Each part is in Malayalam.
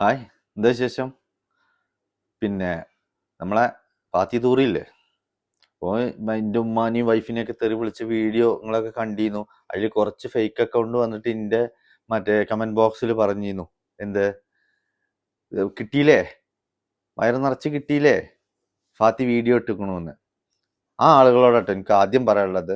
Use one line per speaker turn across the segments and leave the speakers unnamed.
ഹായ് എന്താ വിശേഷം? പിന്നെ നമ്മളെ പാത്തി തൂറിയില്ലേ അപ്പോൾ എന്റെ ഉമ്മാനെയും വൈഫിനെയൊക്കെ തെറി വിളിച്ച വീഡിയോ നിങ്ങളൊക്കെ കണ്ടിരുന്നു. അതിൽ കുറച്ച് ഫേക്ക് അക്കൗണ്ട് വന്നിട്ട് എന്റെ മറ്റേ കമന്റ് ബോക്സിൽ പറഞ്ഞിരുന്നു. എന്ത്? കിട്ടിയില്ലേ? വയറ് നിറച്ച് കിട്ടിയില്ലേ? ഫാത്തി വീഡിയോ ഇട്ടിക്കണമെന്ന് ആ ആളുകളോടട്ടോ എനിക്ക് ആദ്യം പറയാനുള്ളത്.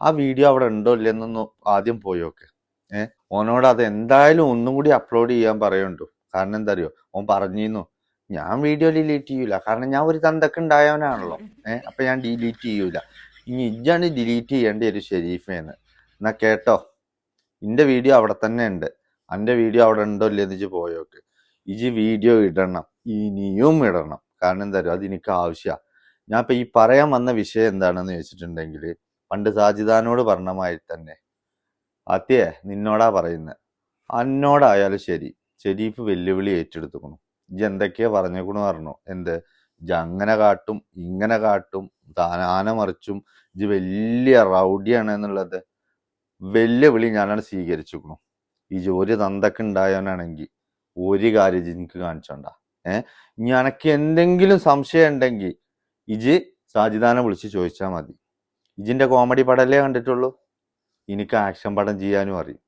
ആ വീഡിയോ അവിടെ ഉണ്ടോ ഇല്ലെന്നൊന്ന് ആദ്യം പോയോക്കെ ഏഹ് ഓനോട് അത് എന്തായാലും ഒന്നും കൂടി അപ്ലോഡ് ചെയ്യാൻ പറയുന്നുണ്ടു? കാരണം എന്താ അറിയോ ഓൻ പറഞ്ഞിരുന്നു ഞാൻ വീഡിയോ ഡിലീറ്റ് ചെയ്യൂല. കാരണം ഞാൻ ഒരു തന്തക്ക് ഉണ്ടായവനാണല്ലോ ഏഹ് അപ്പൊ ഞാൻ ഡിലീറ്റ് ചെയ്യൂല. ഇനി ഇജ്ജാണ് ഡിലീറ്റ് ചെയ്യേണ്ട ഒരു ഷെരീഫേന്ന് എന്നാ കേട്ടോ? ഇന്റെ വീഡിയോ അവിടെ തന്നെ ഉണ്ട്. അന്റെ വീഡിയോ അവിടെ ഉണ്ടോ ഇല്ലെന്ന് ഇജ്ജ് പോയോക്ക് ഇജ് വീഡിയോ ഇടണം. ഇനിയും ഇടണം. കാരണം എന്താ അറിയോ അത് എനിക്ക് ആവശ്യമാണ് ഞാൻ ഇപ്പൊ ഈ പറയാൻ വന്ന വിഷയം എന്താണെന്ന് ചോദിച്ചിട്ടുണ്ടെങ്കിൽ പണ്ട് സാജിദാനോട് പറഞ്ഞ മാതിരി തന്നെ. അത്യേ നിന്നോടാ പറയുന്നത് അന്നോടായാലും ശരി. ഷെരീഫ് വെല്ലുവിളി ഏറ്റെടുത്തുക്കണു. ഇജ്ജ് എന്തൊക്കെയാ പറഞ്ഞേക്കണു പറഞ്ഞു എന്ത്? ഇജ്ജ് അങ്ങനെ കാട്ടും ഇങ്ങനെ കാട്ടും താനാന മറിച്ചും ഇജ്ജ് വലിയ റൗഡിയാണ് എന്നുള്ളത് വെല്ലുവിളി ഞാനാണ് സ്വീകരിച്ചിരിക്കണു ഈ ജോലി തന്തക്ക് ഉണ്ടായവനാണെങ്കിൽ ഒരു കാര്യം എനിക്ക് കാണിച്ചോണ്ട. ഏഹ് ഇനി അനക്ക് എന്തെങ്കിലും സംശയം ഉണ്ടെങ്കിൽ ഇജ് സാജിദാനെ വിളിച്ച് ചോദിച്ചാൽ മതി. ഇജിന്റെ കോമഡി പടല്ലേ കണ്ടിട്ടുള്ളൂ? എനിക്ക് ആക്ഷൻ പടം ചെയ്യാനും അറിയും.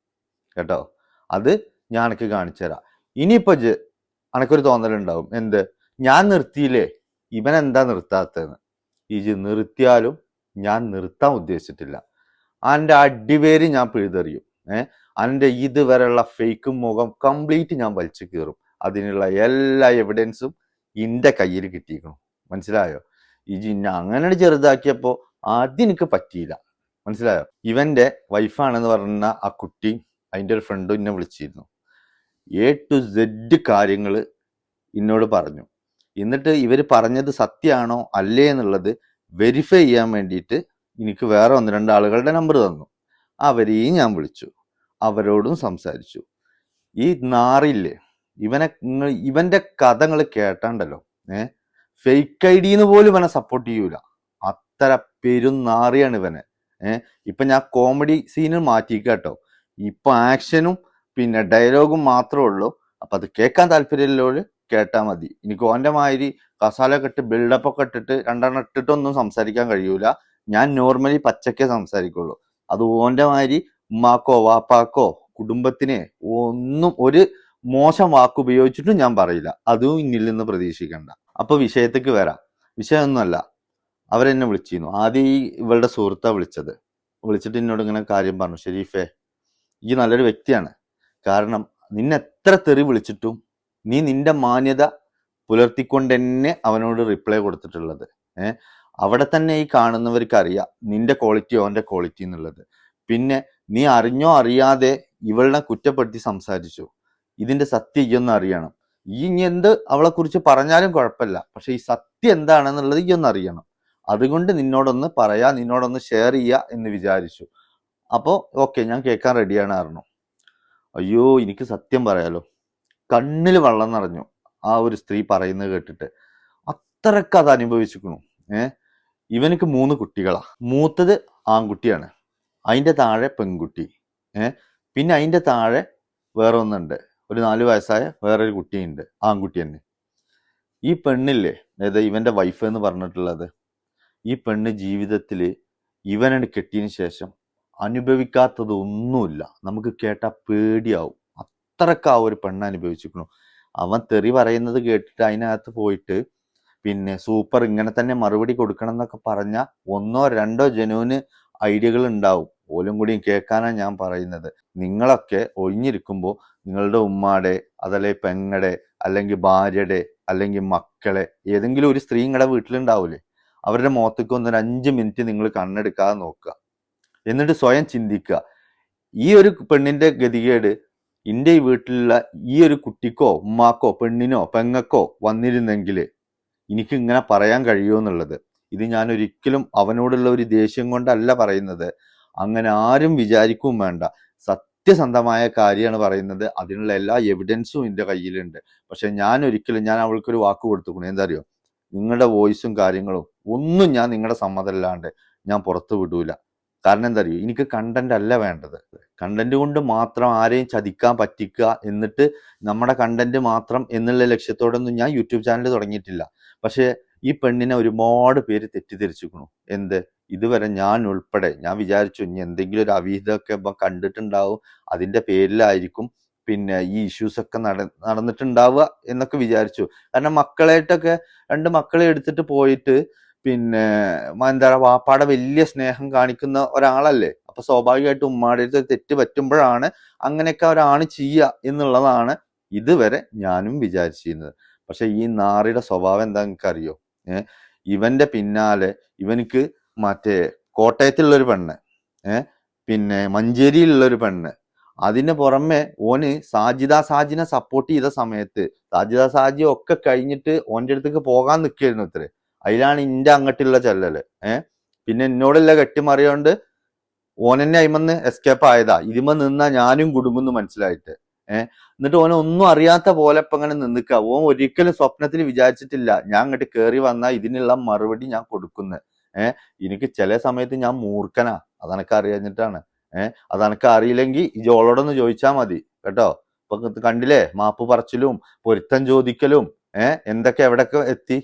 കേട്ടോ? അത് ഞാൻ അനക്ക് കാണിച്ചു തരാം. ഇനിയിപ്പോ അനക്കൊരു തോന്നലുണ്ടാവും. എന്ത്? ഞാൻ നിർത്തിയില്ലേ? ഇവൻ എന്താ നിർത്താത്തതെന്ന്. ഇജ് നിർത്തിയാലും ഞാൻ നിർത്താൻ ഉദ്ദേശിച്ചിട്ടില്ല. അന്റെ അടിവേര് ഞാൻ പിഴുതെറിയും. ഏഹ് അന്റെ ഇതുവരെയുള്ള ഫേക്കും മുഖം കംപ്ലീറ്റ് ഞാൻ വലിച്ചു കീറും. അതിനുള്ള എല്ലാ എവിഡൻസും എന്റെ കയ്യിൽ കിട്ടിയിരിക്കണം മനസ്സിലായോ? ഇജ് ഇന്നെ അങ്ങനെ ചെറുതാക്കിയപ്പോൾ എനിക്ക് പറ്റിയില്ല. മനസ്സിലായോ? ഇവന്റെ വൈഫാണെന്ന് പറഞ്ഞ ആ കുട്ടി അതിന്റെ ഒരു ഫ്രണ്ടും എന്നെ വിളിച്ചിരുന്നു. എ ടു സെഡ് കാര്യങ്ങൾ എന്നോട് പറഞ്ഞു. എന്നിട്ട് ഇവർ പറഞ്ഞത് സത്യമാണോ അല്ലേ എന്നുള്ളത് വെരിഫൈ ചെയ്യാൻ വേണ്ടിയിട്ട് എനിക്ക് വേറെ ഒന്ന് രണ്ട് ആളുകളുടെ നമ്പർ തന്നു. അവരെയും ഞാൻ വിളിച്ചു. അവരോടും സംസാരിച്ചു. ഈ നാറില്ലേ ഇവനെ ഇവന്റെ കഥകൾ കേട്ടാണ്ടല്ലോ ഏ? ഫേക്ക് ഐ ഡിന്ന് പോലും ഇവനെ സപ്പോർട്ട് ചെയ്യൂല. അത്ര പെരും നാറിയാണ് ഇവനെ ഏഹ് ഇപ്പൊ ഞാൻ കോമഡി സീന് മാറ്റിക്കാട്ടോ ഇപ്പൊ ആക്ഷനും പിന്നെ ഡയലോഗും മാത്രമേ ഉള്ളൂ. അപ്പൊ അത് കേൾക്കാൻ താല്പര്യമുള്ളവര് കേട്ടാൽ മതി. എനിക്ക് ഓന്റെ മാതിരി കസാല ഒക്കെ ഇട്ട് ബിൽഡപ്പ് ഒക്കെ ഇട്ടിട്ട് രണ്ടെണ്ണം ഇട്ടിട്ടൊന്നും സംസാരിക്കാൻ കഴിയൂല. ഞാൻ നോർമലി പച്ചക്കേ സംസാരിക്കുള്ളൂ. അത് ഓന്റെ മാതിരി ഉമ്മാക്കോ വാപ്പാക്കോ കുടുംബത്തിനെ ഒന്നും ഒരു മോശം വാക്ക് ഉപയോഗിച്ചിട്ടും ഞാൻ പറയില്ല. അതും ഇന്നിൽ നിന്ന് പ്രതീക്ഷിക്കണ്ട. അപ്പൊ വിഷയത്തേക്ക് വരാം. വിഷയമൊന്നുമല്ല. അവരെന്നെ വിളിച്ചിരുന്നു. ആദ്യം ഈ ഇവളുടെ സുഹൃത്താണ് വിളിച്ചത്. വിളിച്ചിട്ട് എന്നോട് ഇങ്ങനെ കാര്യം പറഞ്ഞു. ഷെരീഫേ ഈ നല്ലൊരു വ്യക്തിയാണ്. കാരണം നിന്നെ എത്ര തെറി വിളിച്ചിട്ടും നീ നിന്റെ മാന്യത പുലർത്തിക്കൊണ്ട് തന്നെ അവനോട് റിപ്ലൈ കൊടുത്തിട്ടുള്ളത്. ഏഹ് അവിടെ തന്നെ ഈ കാണുന്നവർക്ക് അറിയാം നിന്റെ ക്വാളിറ്റി അവന്റെ ക്വാളിറ്റി എന്നുള്ളത്. പിന്നെ നീ അറിഞ്ഞോ അറിയാതെ ഇവളെ കുറ്റപ്പെടുത്തി സംസാരിച്ചു. ഇതിന്റെ സത്യം ഇയൊന്ന് അറിയണം. ഈ ഇനി എന്ത് അവളെ കുറിച്ച് പറഞ്ഞാലും കുഴപ്പമില്ല. പക്ഷെ ഈ സത്യം എന്താണെന്നുള്ളത് ഇയൊന്ന് അറിയണം. അതുകൊണ്ട് നിന്നോടൊന്ന് പറയാ നിന്നോടൊന്ന് ഷെയർ ചെയ്യാ എന്ന് വിചാരിച്ചു. അപ്പോ ഓക്കെ ഞാൻ കേൾക്കാൻ റെഡിയാണ് പറഞ്ഞു അയ്യോ എനിക്ക് സത്യം പറയാലോ. കണ്ണിൽ വെള്ളം നിറഞ്ഞു. ആ ഒരു സ്ത്രീ പറയുന്നത് കേട്ടിട്ട് അത്രയ്ക്ക് അത് അനുഭവിച്ചിരിക്കണു ഏ? ഇവനക്ക് മൂന്ന് കുട്ടികളാ. മൂത്തത് ആൺകുട്ടിയാണ്. അതിന്റെ താഴെ പെൺകുട്ടി. ഏ? പിന്നെ അതിന്റെ താഴെ വേറെ ഒന്നുണ്ട് ഒരു നാല് വയസ്സായ വേറൊരു കുട്ടിയുണ്ട്. ആൺകുട്ടി തന്നെ. ഈ പെണ്ണില്ലേ? അതായത് ഇവന്റെ വൈഫ് എന്ന് പറഞ്ഞിട്ടുള്ളത്. ഈ പെണ്ണ് ജീവിതത്തിൽ ഇവനെ കെട്ടിയതിന് ശേഷം അനുഭവിക്കാത്തത് ഒന്നുമില്ല നമുക്ക് കേട്ടാൽ പേടിയാവും. അത്രയ്ക്ക് ആ ഒരു പെണ്ണ് അനുഭവിച്ചിരിക്കണു അവൻ തെറി പറയുന്നത് കേട്ടിട്ട് അതിനകത്ത് പോയിട്ട് പിന്നെ സൂപ്പർ ഇങ്ങനെ തന്നെ മറുപടി കൊടുക്കണം എന്നൊക്കെ പറഞ്ഞ ഒന്നോ രണ്ടോ ജനുവിന് ഐഡിയകൾ ഉണ്ടാവും. ഓലും കൂടിയും കേൾക്കാനാണ് ഞാൻ പറയുന്നത്. നിങ്ങളൊക്കെ ഒഴിഞ്ഞിരിക്കുമ്പോൾ നിങ്ങളുടെ ഉമ്മാടെ അതല്ലെ പെങ്ങടെ അല്ലെങ്കിൽ ഭാര്യയുടെ അല്ലെങ്കിൽ മക്കളെ ഏതെങ്കിലും ഒരു സ്ത്രീ നിങ്ങളുടെ വീട്ടിലുണ്ടാവൂലേ? അവരുടെ മുഖത്തേക്ക് ഒന്നൊരു അഞ്ച് മിനിറ്റ് നിങ്ങൾ കണ്ണെടുക്കാതെ നോക്കുക. എന്നിട്ട് സ്വയം ചിന്തിക്കുക. ഈ ഒരു പെണ്ണിന്റെ ഗതികേട് ഇന്റെ ഈ വീട്ടിലുള്ള ഈ ഒരു കുട്ടിക്കോ ഉമ്മാക്കോ പെണ്ണിനോ പെങ്ങക്കോ വന്നിരുന്നെങ്കിൽ എനിക്ക് ഇങ്ങനെ പറയാൻ കഴിയുമോ എന്നുള്ളത്. ഇത് ഞാൻ ഒരിക്കലും അവനോടുള്ള ഒരു ദേഷ്യം കൊണ്ടല്ല പറയുന്നത്. അങ്ങനെ ആരും വിചാരിക്കും വേണ്ട. സത്യസന്ധമായ കാര്യമാണ് പറയുന്നത്. അതിനുള്ള എല്ലാ എവിഡൻസും എന്റെ കയ്യിലുണ്ട്. പക്ഷെ ഞാൻ ഒരിക്കലും ഞാൻ അവൾക്കൊരു വാക്ക് കൊടുത്തുക്കണു. എന്താ അറിയോ നിങ്ങളുടെ വോയിസും കാര്യങ്ങളും ഒന്നും ഞാൻ നിങ്ങളുടെ സമ്മതമല്ലാണ്ട് ഞാൻ പുറത്തു വിടൂല. കാരണം എന്താ അറിയോ? എനിക്ക് കണ്ടന്റ് അല്ല വേണ്ടത്. കണ്ടന്റ് കൊണ്ട് മാത്രം ആരെയും ചതിക്കാൻ പറ്റിക്കുക എന്നിട്ട് നമ്മുടെ കണ്ടന്റ് മാത്രം എന്നുള്ള ലക്ഷ്യത്തോടൊന്നും ഞാൻ യൂട്യൂബ് ചാനൽ തുടങ്ങിയിട്ടില്ല. പക്ഷേ ഈ പെണ്ണിനെ ഒരുപാട് പേര് തെറ്റിദ്ധരിച്ചിരിക്കണു എന്ത്? ഇതുവരെ ഞാൻ ഉൾപ്പെടെ ഞാൻ വിചാരിച്ചു ഇനി എന്തെങ്കിലും ഒരു അവിഹിതമൊക്കെ ഇപ്പം കണ്ടിട്ടുണ്ടാവും അതിന്റെ പേരിലായിരിക്കും പിന്നെ ഈ ഇഷ്യൂസ് ഒക്കെ നട നടന്നിട്ടുണ്ടാവുക എന്നൊക്കെ വിചാരിച്ചു. കാരണം മക്കളായിട്ടൊക്കെ രണ്ട് മക്കളെ എടുത്തിട്ട് പോയിട്ട് പിന്നെ എന്താ വാപ്പാടെ വലിയ സ്നേഹം കാണിക്കുന്ന ഒരാളല്ലേ? അപ്പൊ സ്വാഭാവികമായിട്ടും ഉമ്മാടെ അടുത്ത് തെറ്റ് പറ്റുമ്പോഴാണ് അങ്ങനെയൊക്കെ ഒരാണ് ചെയ്യുക എന്നുള്ളതാണ് ഇതുവരെ ഞാനും വിചാരിച്ചിരുന്നത്. പക്ഷെ ഈ നാറിയുടെ സ്വഭാവം എന്താ അറിയോ ഇവന്റെ പിന്നാലെ ഇവനിക്ക് മറ്റേ കോട്ടയത്തിലുള്ളൊരു പെണ്ണ് ഏഹ് പിന്നെ മഞ്ചേരിയിലുള്ളൊരു പെണ്ണ്. അതിന് പുറമെ ഓന് സാജിദ സാജിനെ സപ്പോർട്ട് ചെയ്ത സമയത്ത് സാജിദ സാജി ഒക്കെ കഴിഞ്ഞിട്ട് ഓന്റെ അടുത്തേക്ക് പോകാൻ നിൽക്കായിരുന്നു ഇത്രേ. അതിലാണ് ഇന്റെ അങ്ങട്ടുള്ള ചെല്ലല്. ഏഹ് പിന്നെ എന്നോടുള്ള കെട്ടിമറിയോണ്ട് ഓനെന്നെ അയിമന്ന് എസ്കേപ്പ് ആയതാ. ഇതിമ നിന്നാ ഞാനും കുടുങ്ങുന്നു മനസ്സിലായിട്ട്. ഏഹ് എന്നിട്ട് ഓനെ ഒന്നും അറിയാത്ത പോലെ ഇപ്പൊ അങ്ങനെ നിന്നിക്ക. ഓൻ ഒരിക്കലും സ്വപ്നത്തിൽ വിചാരിച്ചിട്ടില്ല. ഞാൻ അങ്ങോട്ട് കേറി വന്നാ ഇതിനുള്ള മറുപടി ഞാൻ കൊടുക്കുന്നു. ഏഹ് എനിക്ക് ചില സമയത്ത് ഞാൻ മൂർഖനാ. അതെനക്ക് അറിയാഞ്ഞിട്ടാണ്. ഏഹ് അതെനക്ക് അറിയില്ലെങ്കിൽ ഈ ജോളോടൊന്ന് ചോദിച്ചാ മതി. കേട്ടോ? ഇപ്പൊ കണ്ടില്ലേ? മാപ്പ് പറച്ചിലും പൊരുത്തം ചോദിക്കലും ഏഹ് എന്തൊക്കെ എവിടൊക്കെ എത്തി?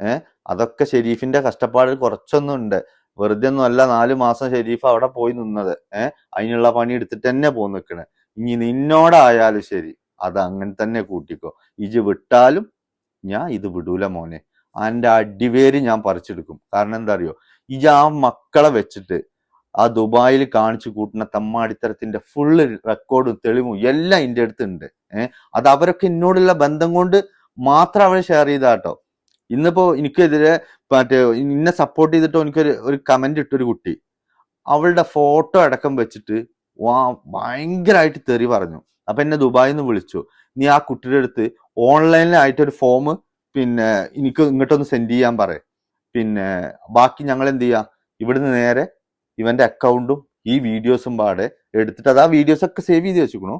ഏഹ് അതൊക്കെ ഷെരീഫിന്റെ കഷ്ടപ്പാട് കുറച്ചൊന്നും ഉണ്ട് വെറുതെ ഒന്നും അല്ല നാല് മാസം ഷെരീഫ് അവിടെ പോയി നിന്നത്. ഏഹ് അതിനുള്ള പണി എടുത്തിട്ട് തന്നെ പോന്ന് നിൽക്കണേ ഇനി നിന്നോടായാലും ശരി അത് അങ്ങനെ തന്നെ കൂട്ടിക്കോ. ഇജ് വിട്ടാലും ഞാൻ ഇത് വിടൂല മോനെ. അതിന്റെ അടിവേര് ഞാൻ പറിച്ചെടുക്കും. കാരണം എന്താ അറിയോ ഇജ് ആ മക്കളെ വെച്ചിട്ട് ആ ദുബായിൽ കാണിച്ചു കൂട്ടുന്ന തമ്മാടിത്തരത്തിന്റെ ഫുള്ള് റെക്കോർഡും തെളിവും എല്ലാം എന്റെ അടുത്ത് ഉണ്ട് ഏഹ് അത് അവരൊക്കെ എന്നോടുള്ള ബന്ധം കൊണ്ട് മാത്രം അവരെ ഷെയർ ചെയ്താട്ടോ ഇന്നിപ്പോ എനിക്കെതിരെ മറ്റേ ഇന്നെ സപ്പോർട്ട് ചെയ്തിട്ട് എനിക്കൊരു ഒരു കമന്റ് ഇട്ടൊരു കുട്ടി. അവളുടെ ഫോട്ടോ അടക്കം വെച്ചിട്ട് വാ ഭയങ്കരമായിട്ട് തെറി പറഞ്ഞു. അപ്പൊ എന്നെ ദുബായിൽ നിന്ന് വിളിച്ചു. നീ ആ കുട്ടിയുടെ അടുത്ത് ഓൺലൈനിലായിട്ട് ഒരു ഫോം പിന്നെ എനിക്ക് ഇങ്ങോട്ടൊന്ന് സെൻഡ് ചെയ്യാൻ പറ. പിന്നെ ബാക്കി ഞങ്ങൾ എന്ത് ചെയ്യാം ഇവിടുന്ന് നേരെ ഇവന്റെ അക്കൗണ്ടും ഈ വീഡിയോസും പാടെ എടുത്തിട്ട് അത് ആ വീഡിയോസ് ഒക്കെ സേവ് ചെയ്ത് വെച്ചിക്കണു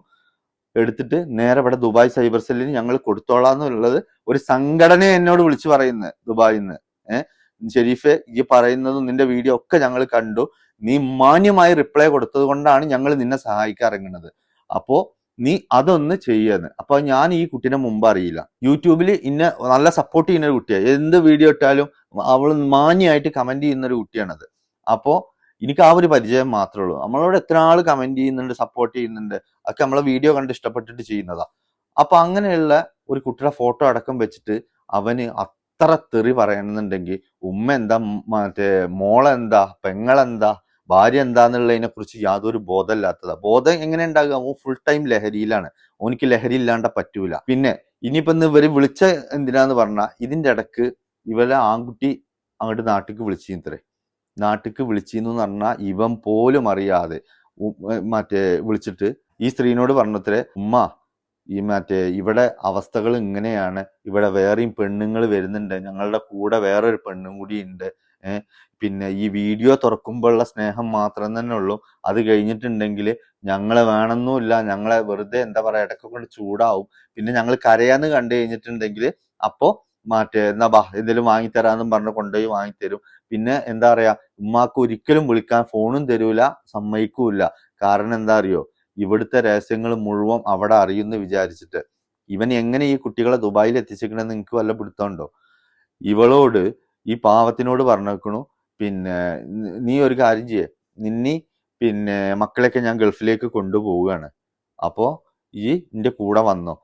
എടുത്തിട്ട് നേരെ ഇവിടെ ദുബായ് സൈബർ സെല്ലിന് ഞങ്ങൾ കൊടുത്തോളാം എന്നുള്ളത് ഒരു സംഘടന എന്നോട് വിളിച്ചു പറയുന്നത് ദുബായിൽ നിന്ന് ഏഹ് ഷെരീഫെ ഈ പറയുന്നതും നിന്റെ വീഡിയോ ഒക്കെ ഞങ്ങൾ കണ്ടു. നീ മാന്യമായി റിപ്ലൈ കൊടുത്തത് കൊണ്ടാണ് ഞങ്ങൾ നിന്നെ സഹായിക്കാൻ ഇറങ്ങുന്നത്. അപ്പോ നീ അതൊന്ന് ചെയ്യുന്നത് അപ്പൊ ഞാൻ ഈ കുട്ടീനെ മുമ്പ് അറിയില്ല. യൂട്യൂബിൽ ഇന്നെ നല്ല സപ്പോർട്ട് ചെയ്യുന്ന ഒരു കുട്ടിയാണ് എന്ത് വീഡിയോ ഇട്ടാലും അവൾ മാന്യമായിട്ട് കമന്റ് ചെയ്യുന്ന ഒരു കുട്ടിയാണത്. അപ്പോ എനിക്ക് ആ ഒരു പരിചയം മാത്രമേ ഉള്ളൂ. നമ്മളോട് എത്ര ആൾ കമന്റ് ചെയ്യുന്നുണ്ട് സപ്പോർട്ട് ചെയ്യുന്നുണ്ട് ഒക്കെ നമ്മളെ വീഡിയോ കണ്ട് ഇഷ്ടപ്പെട്ടിട്ട് ചെയ്യുന്നതാ. അപ്പൊ അങ്ങനെയുള്ള ഒരു കുട്ടിയുടെ ഫോട്ടോ അടക്കം വെച്ചിട്ട് അവന് അത്ര തെറി പറയണമെന്നുണ്ടെങ്കിൽ ഉമ്മ എന്താ മറ്റേ മോളെന്താ പെങ്ങളെന്താ ഭാര്യ എന്താന്നുള്ളതിനെ കുറിച്ച് യാതൊരു ബോധമില്ലാത്തതാ. ബോധം എങ്ങനെ ഉണ്ടാകുക? ഓൻ ഫുൾ ടൈം ലഹരിയിലാണ്. ഓനിക്ക് ലഹരി ഇല്ലാണ്ട പറ്റൂല. പിന്നെ ഇനിയിപ്പോ ഇന്ന് ഇവർ വിളിച്ച എന്തിനാന്ന് പറഞ്ഞാൽ ഇതിന്റെ ഇടയ്ക്ക് ഇവരെ ആൺകുട്ടി അങ്ങോട്ട് നാട്ടിക്ക് വിളിച്ചിത്രേ നാട്ടിക്ക് വിളിച്ചിന്ന് പറഞ്ഞാൽ ഇവൻ പോലും അറിയാതെ മറ്റേ വിളിച്ചിട്ട് ഈ സ്ത്രീനോട് പറഞ്ഞത്രേ ഉമ്മ ഈ മറ്റേ ഇവിടെ അവസ്ഥകൾ ഇങ്ങനെയാണ്. ഇവിടെ വേറെയും പെണ്ണുങ്ങൾ വരുന്നുണ്ട്. ഞങ്ങളുടെ കൂടെ വേറൊരു പെണ്ണും കൂടി ഉണ്ട്. പിന്നെ ഈ വീഡിയോ തുറക്കുമ്പോഴുള്ള സ്നേഹം മാത്രം തന്നെ ഉള്ളൂ. അത് കഴിഞ്ഞിട്ടുണ്ടെങ്കിൽ ഞങ്ങളെ വേണമെന്നുമില്ല ഞങ്ങളെ വെറുതെ എന്താ പറയാ ഇടയ്ക്ക് കൊണ്ട് ചൂടാവും. പിന്നെ ഞങ്ങൾ കരയാന്ന് കണ്ടു കഴിഞ്ഞിട്ടുണ്ടെങ്കിൽ അപ്പോ മറ്റേ എന്നാ ബാ എന്തെങ്കിലും വാങ്ങിത്തരാന്നും പറഞ്ഞ് കൊണ്ടുപോയി വാങ്ങിത്തരും. പിന്നെ എന്താ പറയാ ഉമ്മാക്ക് ഒരിക്കലും വിളിക്കാൻ ഫോണും തരൂല സമ്മതിക്കൂല കാരണം എന്താ അറിയോ? ഇവിടുത്തെ രഹസ്യങ്ങൾ മുഴുവൻ അവിടെ അറിയുന്നു വിചാരിച്ചിട്ട്. ഇവൻ എങ്ങനെ ഈ കുട്ടികളെ ദുബായിൽ എത്തിച്ചിരിക്കണമെന്ന് നിങ്ങൾക്ക് വല്ല പിടുത്തമുണ്ടോ? ഇവളോട് ഈ പാവത്തിനോട് പറഞ്ഞേക്കണു പിന്നെ നീ ഒരു കാര്യം ചെയ്യേ. നിന്നി പിന്നെ മക്കളെയൊക്കെ ഞാൻ ഗൾഫിലേക്ക് കൊണ്ടുപോവുകയാണ്. അപ്പോ ഈ എന്റെ കൂടെ വന്നോ.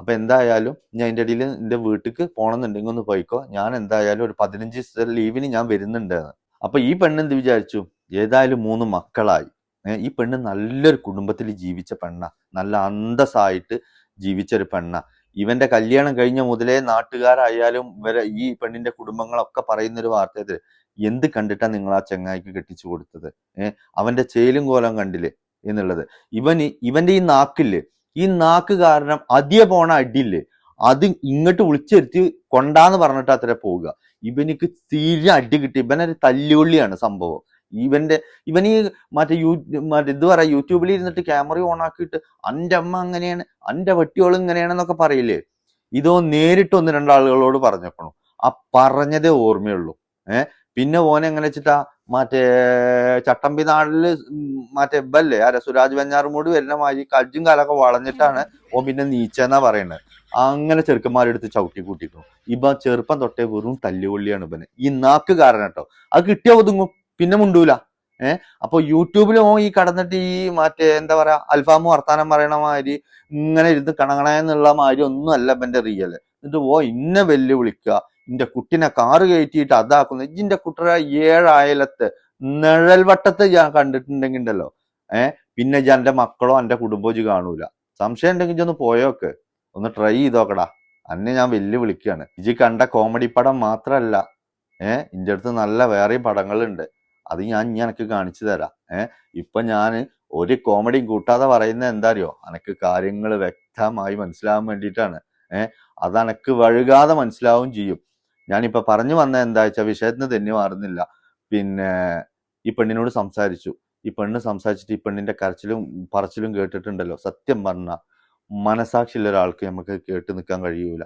അപ്പൊ എന്തായാലും ഞാൻ അതിന്റെ ഇടയിൽ എന്റെ വീട്ടിക്ക് പോണെന്നുണ്ടെങ്കിൽ ഒന്ന് പോയിക്കോ. ഞാൻ എന്തായാലും ഒരു പതിനഞ്ച് ദിവസത്തെ ലീവിന് ഞാൻ വരുന്നുണ്ടെന്ന് അപ്പൊ ഈ പെണ്ണ് എന്ത് വിചാരിച്ചു? ഏതായാലും മൂന്ന് മക്കളായി. ഈ പെണ്ണ് നല്ലൊരു കുടുംബത്തിൽ ജീവിച്ച പെണ്ണ. നല്ല അന്തസ്സായിട്ട് ജീവിച്ച ഒരു പെണ്ണ. ഇവന്റെ കല്യാണം കഴിഞ്ഞ മുതലേ നാട്ടുകാരായാലും ഇവരെ ഈ പെണ്ണിന്റെ കുടുംബങ്ങളൊക്കെ പറയുന്ന ഒരു വാർത്ത എന്ത് കണ്ടിട്ടാ നിങ്ങൾ ആ ചെങ്ങായിക്ക് കെട്ടിച്ചു കൊടുത്തത്? ഏഹ് അവന്റെ ചേലും കോലം കണ്ടില്ലേ? എന്നുള്ളത്. ഇവന് ഇവന്റെ ഈ നാക്കില്ലേ ഈ നാക്ക് കാരണം അധിക പോണ അടിയില്ലേ അത് ഇങ്ങോട്ട് വിളിച്ചെടുത്ത് കൊണ്ടാന്ന് പറഞ്ഞിട്ട് അത്ര പോവുക. ഇവനിക്ക് തീരെ അടി കിട്ടി. ഇവനൊരു തല്ലുകൊള്ളിയാണ് സംഭവം. ഇവന്റെ ഇവൻ ഈ മറ്റേ യൂ മറ്റേ ഇത് പറയാ യൂട്യൂബിൽ ഇരുന്നിട്ട് ക്യാമറ ഓൺ ആക്കിയിട്ട് അന്റെ അമ്മ അങ്ങനെയാണ് അന്റെ വെട്ടിയോൾ ഇങ്ങനെയാണെന്നൊക്കെ പറയില്ലേ? ഇതോ നേരിട്ട് ഒന്ന് രണ്ടാളുകളോട് പറഞ്ഞേക്കണു. ആ പറഞ്ഞതേ ഓർമ്മയുള്ളൂ. ഏഹ് പിന്നെ ഓനെ എങ്ങനെ വെച്ചിട്ടാ മറ്റേ ചട്ടമ്പി നാടിൽ മറ്റേ ഇബല്ലേ ആരാ? സുരാജ് വെഞ്ഞാറുമൂട് വരുന്ന മാതിരി കജ്ജും കാലൊക്കെ വളഞ്ഞിട്ടാണ് ഓൻ പിന്നെ നീച്ചെന്നാ പറയുന്നത് അങ്ങനെ ചെറുക്കന്മാരെടുത്ത് ചവിട്ടി കൂട്ടിക്കും ഇവ ചെറുപ്പം തൊട്ടേ വെറും തല്ലുകൊള്ളിയാണ് ഇവന്. ഈ നാക്ക് കാരണം കേട്ടോ. അത് കിട്ടിയ ഒതുങ്ങും. പിന്നെ മുണ്ടൂല. ഏഹ് അപ്പൊ യൂട്യൂബിൽ ഓ ഈ കടന്നിട്ട് ഈ മറ്റേ എന്താ പറയാ അൽഫാമ് വർത്താനം പറയണ മാതിരി ഇങ്ങനെ ഇരുന്ന് കണകണയെന്നുള്ള മാതിരി ഒന്നും അല്ല ഇവന്റെ റിയൽ എന്നിട്ട് ഓ ഇന്നെ വെല്ലുവിളിക്കുക ഇന്റെ കുട്ടിനെ കാറ് കയറ്റിയിട്ട് അതാക്കുന്നു. ഇജിന്റെ കുട്ടിയുടെ ഏഴായലത്ത് നിഴൽവട്ടത്ത് ഞാൻ കണ്ടിട്ടുണ്ടെങ്കിൽ ഉണ്ടല്ലോ ഏഹ് പിന്നെ ഞാൻ എന്റെ മക്കളോ എന്റെ കുടുംബോ ഇജ്ജ് കാണൂല. സംശയം ഉണ്ടെങ്കിൽ ഒന്ന് പോയോക്ക് ഒന്ന് ട്രൈ ചെയ്തോക്കടാ അന്നെ ഞാൻ വെല്ലുവിളിക്കുകയാണ് ഇജി കണ്ട കോമഡി പടം മാത്രല്ല. ഏഹ് ഇന്റെ അടുത്ത് നല്ല വേറെയും പടങ്ങളുണ്ട്. അത് ഞാൻ ഇനി എനിക്ക് കാണിച്ചു തരാം. ഏഹ് ഇപ്പൊ ഞാൻ ഒരു കോമഡിയും കൂട്ടാതെ പറയുന്നത് എന്താ അറിയോ എനക്ക് കാര്യങ്ങൾ വ്യക്തമായി മനസ്സിലാവാൻ വേണ്ടിയിട്ടാണ്. ഏഹ് അത് വഴുകാതെ മനസ്സിലാവും ചെയ്യും. ഞാനിപ്പോ പറഞ്ഞു വന്ന എന്താ വെച്ചാൽ വിഷയത്തിന് തന്നെ മാറുന്നില്ല. പിന്നെ ഈ പെണ്ണിനോട് സംസാരിച്ചു. ഈ പെണ്ണ് സംസാരിച്ചിട്ട് ഈ പെണ്ണിന്റെ കരച്ചിലും പറച്ചിലും കേട്ടിട്ടുണ്ടല്ലോ. സത്യം പറഞ്ഞ മനസാക്ഷിയുള്ള ഒരാൾക്ക് നമുക്ക് കേട്ട് നിൽക്കാൻ കഴിയൂല.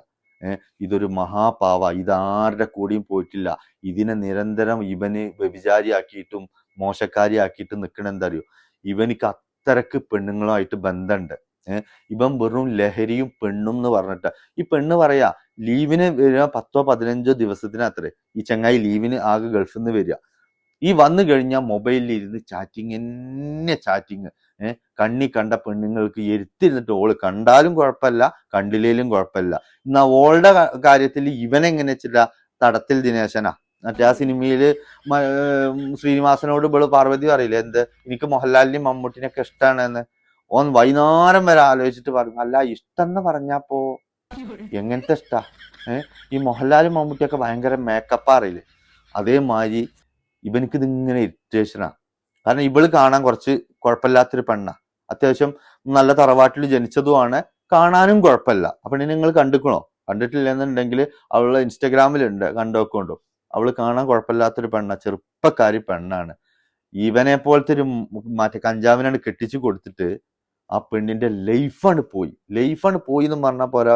ഇതൊരു മഹാപാവ. ഇതാരുടെ കൂടിയും പോയിട്ടില്ല. ഇതിനെ നിരന്തരം ഇവന് വ്യഭിചാരിയാക്കിയിട്ടും മോശക്കാരിയാക്കിയിട്ടും നിൽക്കണ എന്താ അറിയോ ഇവനിക്ക് അത്രയ്ക്ക് പെണ്ണുങ്ങളുമായിട്ട് ബന്ധമുണ്ട് ഇവൻ വെറും ലഹരിയും പെണ്ണും എന്ന് പറഞ്ഞിട്ട്. ഈ പെണ്ണ് പറയാ ലീവിന് വരിക പത്തോ പതിനഞ്ചോ ദിവസത്തിന് ഈ ചങ്ങായി ലീവിന് ആകെ ഗൾഫിൽ നിന്ന് വരിക. ഈ വന്നു കഴിഞ്ഞാൽ മൊബൈലിൽ ഇരുന്ന് ചാറ്റിങ് എന്നെ ചാറ്റിങ് ഏഹ് കണ്ണി കണ്ട പെണ്ണുങ്ങൾക്ക് എരുത്തിരുന്നിട്ട് ഓൾ കണ്ടാലും കുഴപ്പമില്ല കണ്ടില്ലേലും കുഴപ്പമില്ല. എന്നാ ഓളുടെ കാര്യത്തിൽ ഇവനെങ്ങനെ വെച്ചിട്ടാ തടത്തിൽ ദിനേശനാ? മറ്റേ ആ സിനിമയിൽ ശ്രീനിവാസനോട് ഇവൾ പാർവതി പറയില്ലേ എന്ത്? എനിക്ക് മോഹൻലാലിനെയും മമ്മൂട്ടിനെയൊക്കെ ഇഷ്ടമാണ് എന്ന്. ഓൻ വൈകുന്നേരം വരെ ആലോചിച്ചിട്ട് പറഞ്ഞു അല്ല ഇഷ്ടം എന്ന് പറഞ്ഞപ്പോ എങ്ങനത്തെ ഇഷ്ടാ? ഏഹ് ഈ മോഹൻലാലും മമ്മൂട്ടിയൊക്കെ ഭയങ്കര മേക്കപ്പ് അറിയില്ലേ? അതേമാതിരി ഇവനിക്ക് ഇതിങ്ങനെ ഇറിറ്റേഷനാ കാരണം ഇവൾ കാണാൻ കുറച്ച് കുഴപ്പമില്ലാത്തൊരു പെണ്ണാ. അത്യാവശ്യം നല്ല തറവാട്ടിൽ ജനിച്ചതുമാണ്. കാണാനും കുഴപ്പമില്ല. അപ്പൊ നിങ്ങൾ കണ്ടിക്കണോ? കണ്ടിട്ടില്ലെന്നുണ്ടെങ്കിൽ അവൾ ഇൻസ്റ്റഗ്രാമിലുണ്ട് കണ്ടോക്കൊണ്ടു. അവൾ കാണാൻ കുഴപ്പമില്ലാത്തൊരു പെണ്ണ. ചെറുപ്പക്കാരി പെണ്ണാണ്. ഇവനെ പോലത്തെ ഒരു മറ്റേ കഞ്ചാവിനാണ് കെട്ടിച്ചു കൊടുത്തിട്ട് ആ പെണ്ണിന്റെ ലൈഫാണ് പോയി. ലൈഫാണ് പോയി എന്ന് പറഞ്ഞാൽ പോരാ.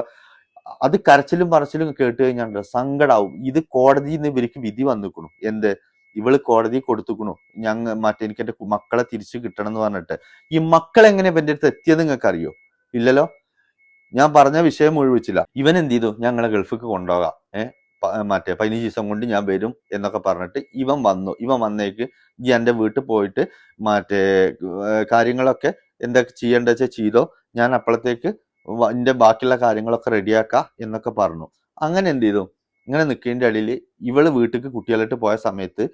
അത് കരച്ചിലും പറച്ചിലും കേട്ട് കഴിഞ്ഞാൽ സങ്കടാവും. ഇത് കോടതിയിൽ നിന്ന് ഇവർക്ക് വിധി വന്നിക്കണു. എന്ത്? ഇവൾ കോടതി കൊടുത്തുക്കണു. ഞങ്ങ മറ്റേ എനിക്ക് എന്റെ മക്കളെ തിരിച്ചു കിട്ടണം എന്ന് പറഞ്ഞിട്ട്. ഈ മക്കൾ എങ്ങനെ ഇവന്റെ അടുത്ത് എത്തിയത് നിങ്ങൾക്ക് അറിയോ ഇല്ലല്ലോ? ഞാൻ പറഞ്ഞ വിഷയം ഒഴിവിച്ചില്ല ഇവൻ എന്ത് ചെയ്തു? ഞങ്ങളെ ഗൾഫിക്ക് കൊണ്ടുപോകാം. ഏഹ് മറ്റേ പതിനഞ്ച് ദിവസം കൊണ്ട് ഞാൻ വരും എന്നൊക്കെ പറഞ്ഞിട്ട് ഇവൻ വന്നു. ഇവൻ വന്നേക്ക് ഈ എന്റെ വീട്ടിൽ പോയിട്ട് മറ്റേ കാര്യങ്ങളൊക്കെ എന്തൊക്കെ ചെയ്യേണ്ടത് വെച്ചാൽ ചെയ്തോ? ഞാൻ അപ്പോഴത്തേക്ക് എന്റെ ബാക്കിയുള്ള കാര്യങ്ങളൊക്കെ റെഡിയാക്കുക എന്നൊക്കെ പറഞ്ഞു. അങ്ങനെ എന്ത് ചെയ്തു? ഇങ്ങനെ നിൽക്കേണ്ട ഇടയിൽ ഇവൾ വീട്ടിലേക്ക് കുട്ടികളായിട്ട് പോയ സമയത്ത്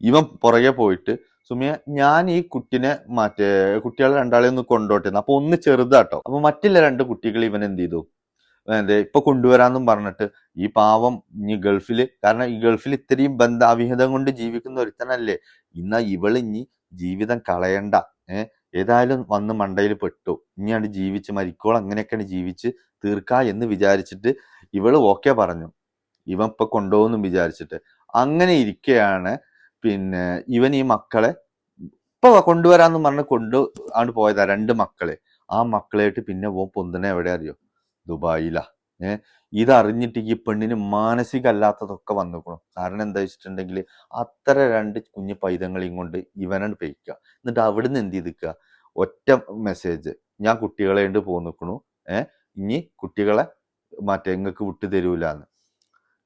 ഇവൻ പുറകെ പോയിട്ട് സുമിയ ഞാൻ ഈ കുട്ടിനെ മറ്റേ കുട്ടികളെ രണ്ടാളെ ഒന്ന് കൊണ്ടോട്ടിരുന്നു അപ്പൊ ഒന്ന് ചെറുതാട്ടോ. അപ്പൊ മറ്റുള്ള രണ്ട് കുട്ടികൾ ഇവൻ എന്ത് ചെയ്തു? എന്തേ ഇപ്പൊ കൊണ്ടുവരാന്നും പറഞ്ഞിട്ട് ഈ പാവം ഇനി ഗൾഫിൽ കാരണം ഈ ഗൾഫിൽ ഇത്രയും ബന്ധ അവിഹിതം കൊണ്ട് ജീവിക്കുന്ന ഒരുത്തനല്ലേ. ഇന്ന ഇവൾ ഇനി ജീവിതം കളയണ്ട. ഏഹ് ഏതായാലും വന്ന് മണ്ടയിൽ പെട്ടു. ഇനിയാണ് ജീവിച്ച് മരിക്കോളം. അങ്ങനെയൊക്കെയാണ് ജീവിച്ച് തീർക്കാ എന്ന് വിചാരിച്ചിട്ട് ഇവൾ ഓക്കെ പറഞ്ഞു. ഇവൻ ഇപ്പൊ കൊണ്ടുപോകുന്നു വിചാരിച്ചിട്ട്. അങ്ങനെ ഇരിക്കെയാണ് പിന്നെ ഇവൻ ഈ മക്കളെ ഇപ്പൊ കൊണ്ടുവരാന്ന് പറഞ്ഞ് കൊണ്ട് ആണ് പോയതാ രണ്ട് മക്കളെ. ആ മക്കളായിട്ട് പിന്നെ പോ പൊന്തുണ എവിടെ അറിയോ? ദുബായിലാ. ഏ? ഇതറിഞ്ഞിട്ട് ഈ പെണ്ണിന് മാനസികമല്ലാത്തതൊക്കെ വന്നിരിക്കണം. കാരണം എന്താ വെച്ചിട്ടുണ്ടെങ്കിൽ അത്ര രണ്ട് കുഞ്ഞു പൈതങ്ങളെയും കൊണ്ട് ഇവനാണ് പെയ്ക്കുക എന്നിട്ട് അവിടുന്ന് എന്ത് ചെയ്തിക്കുക ഒറ്റ മെസ്സേജ് ഞാൻ കുട്ടികളെ ഉണ്ട് പോന്നിക്കണു ഏ ഇനി കുട്ടികളെ മറ്റേ എങ്ങക്ക് വിട്ടു തരൂലെന്ന്.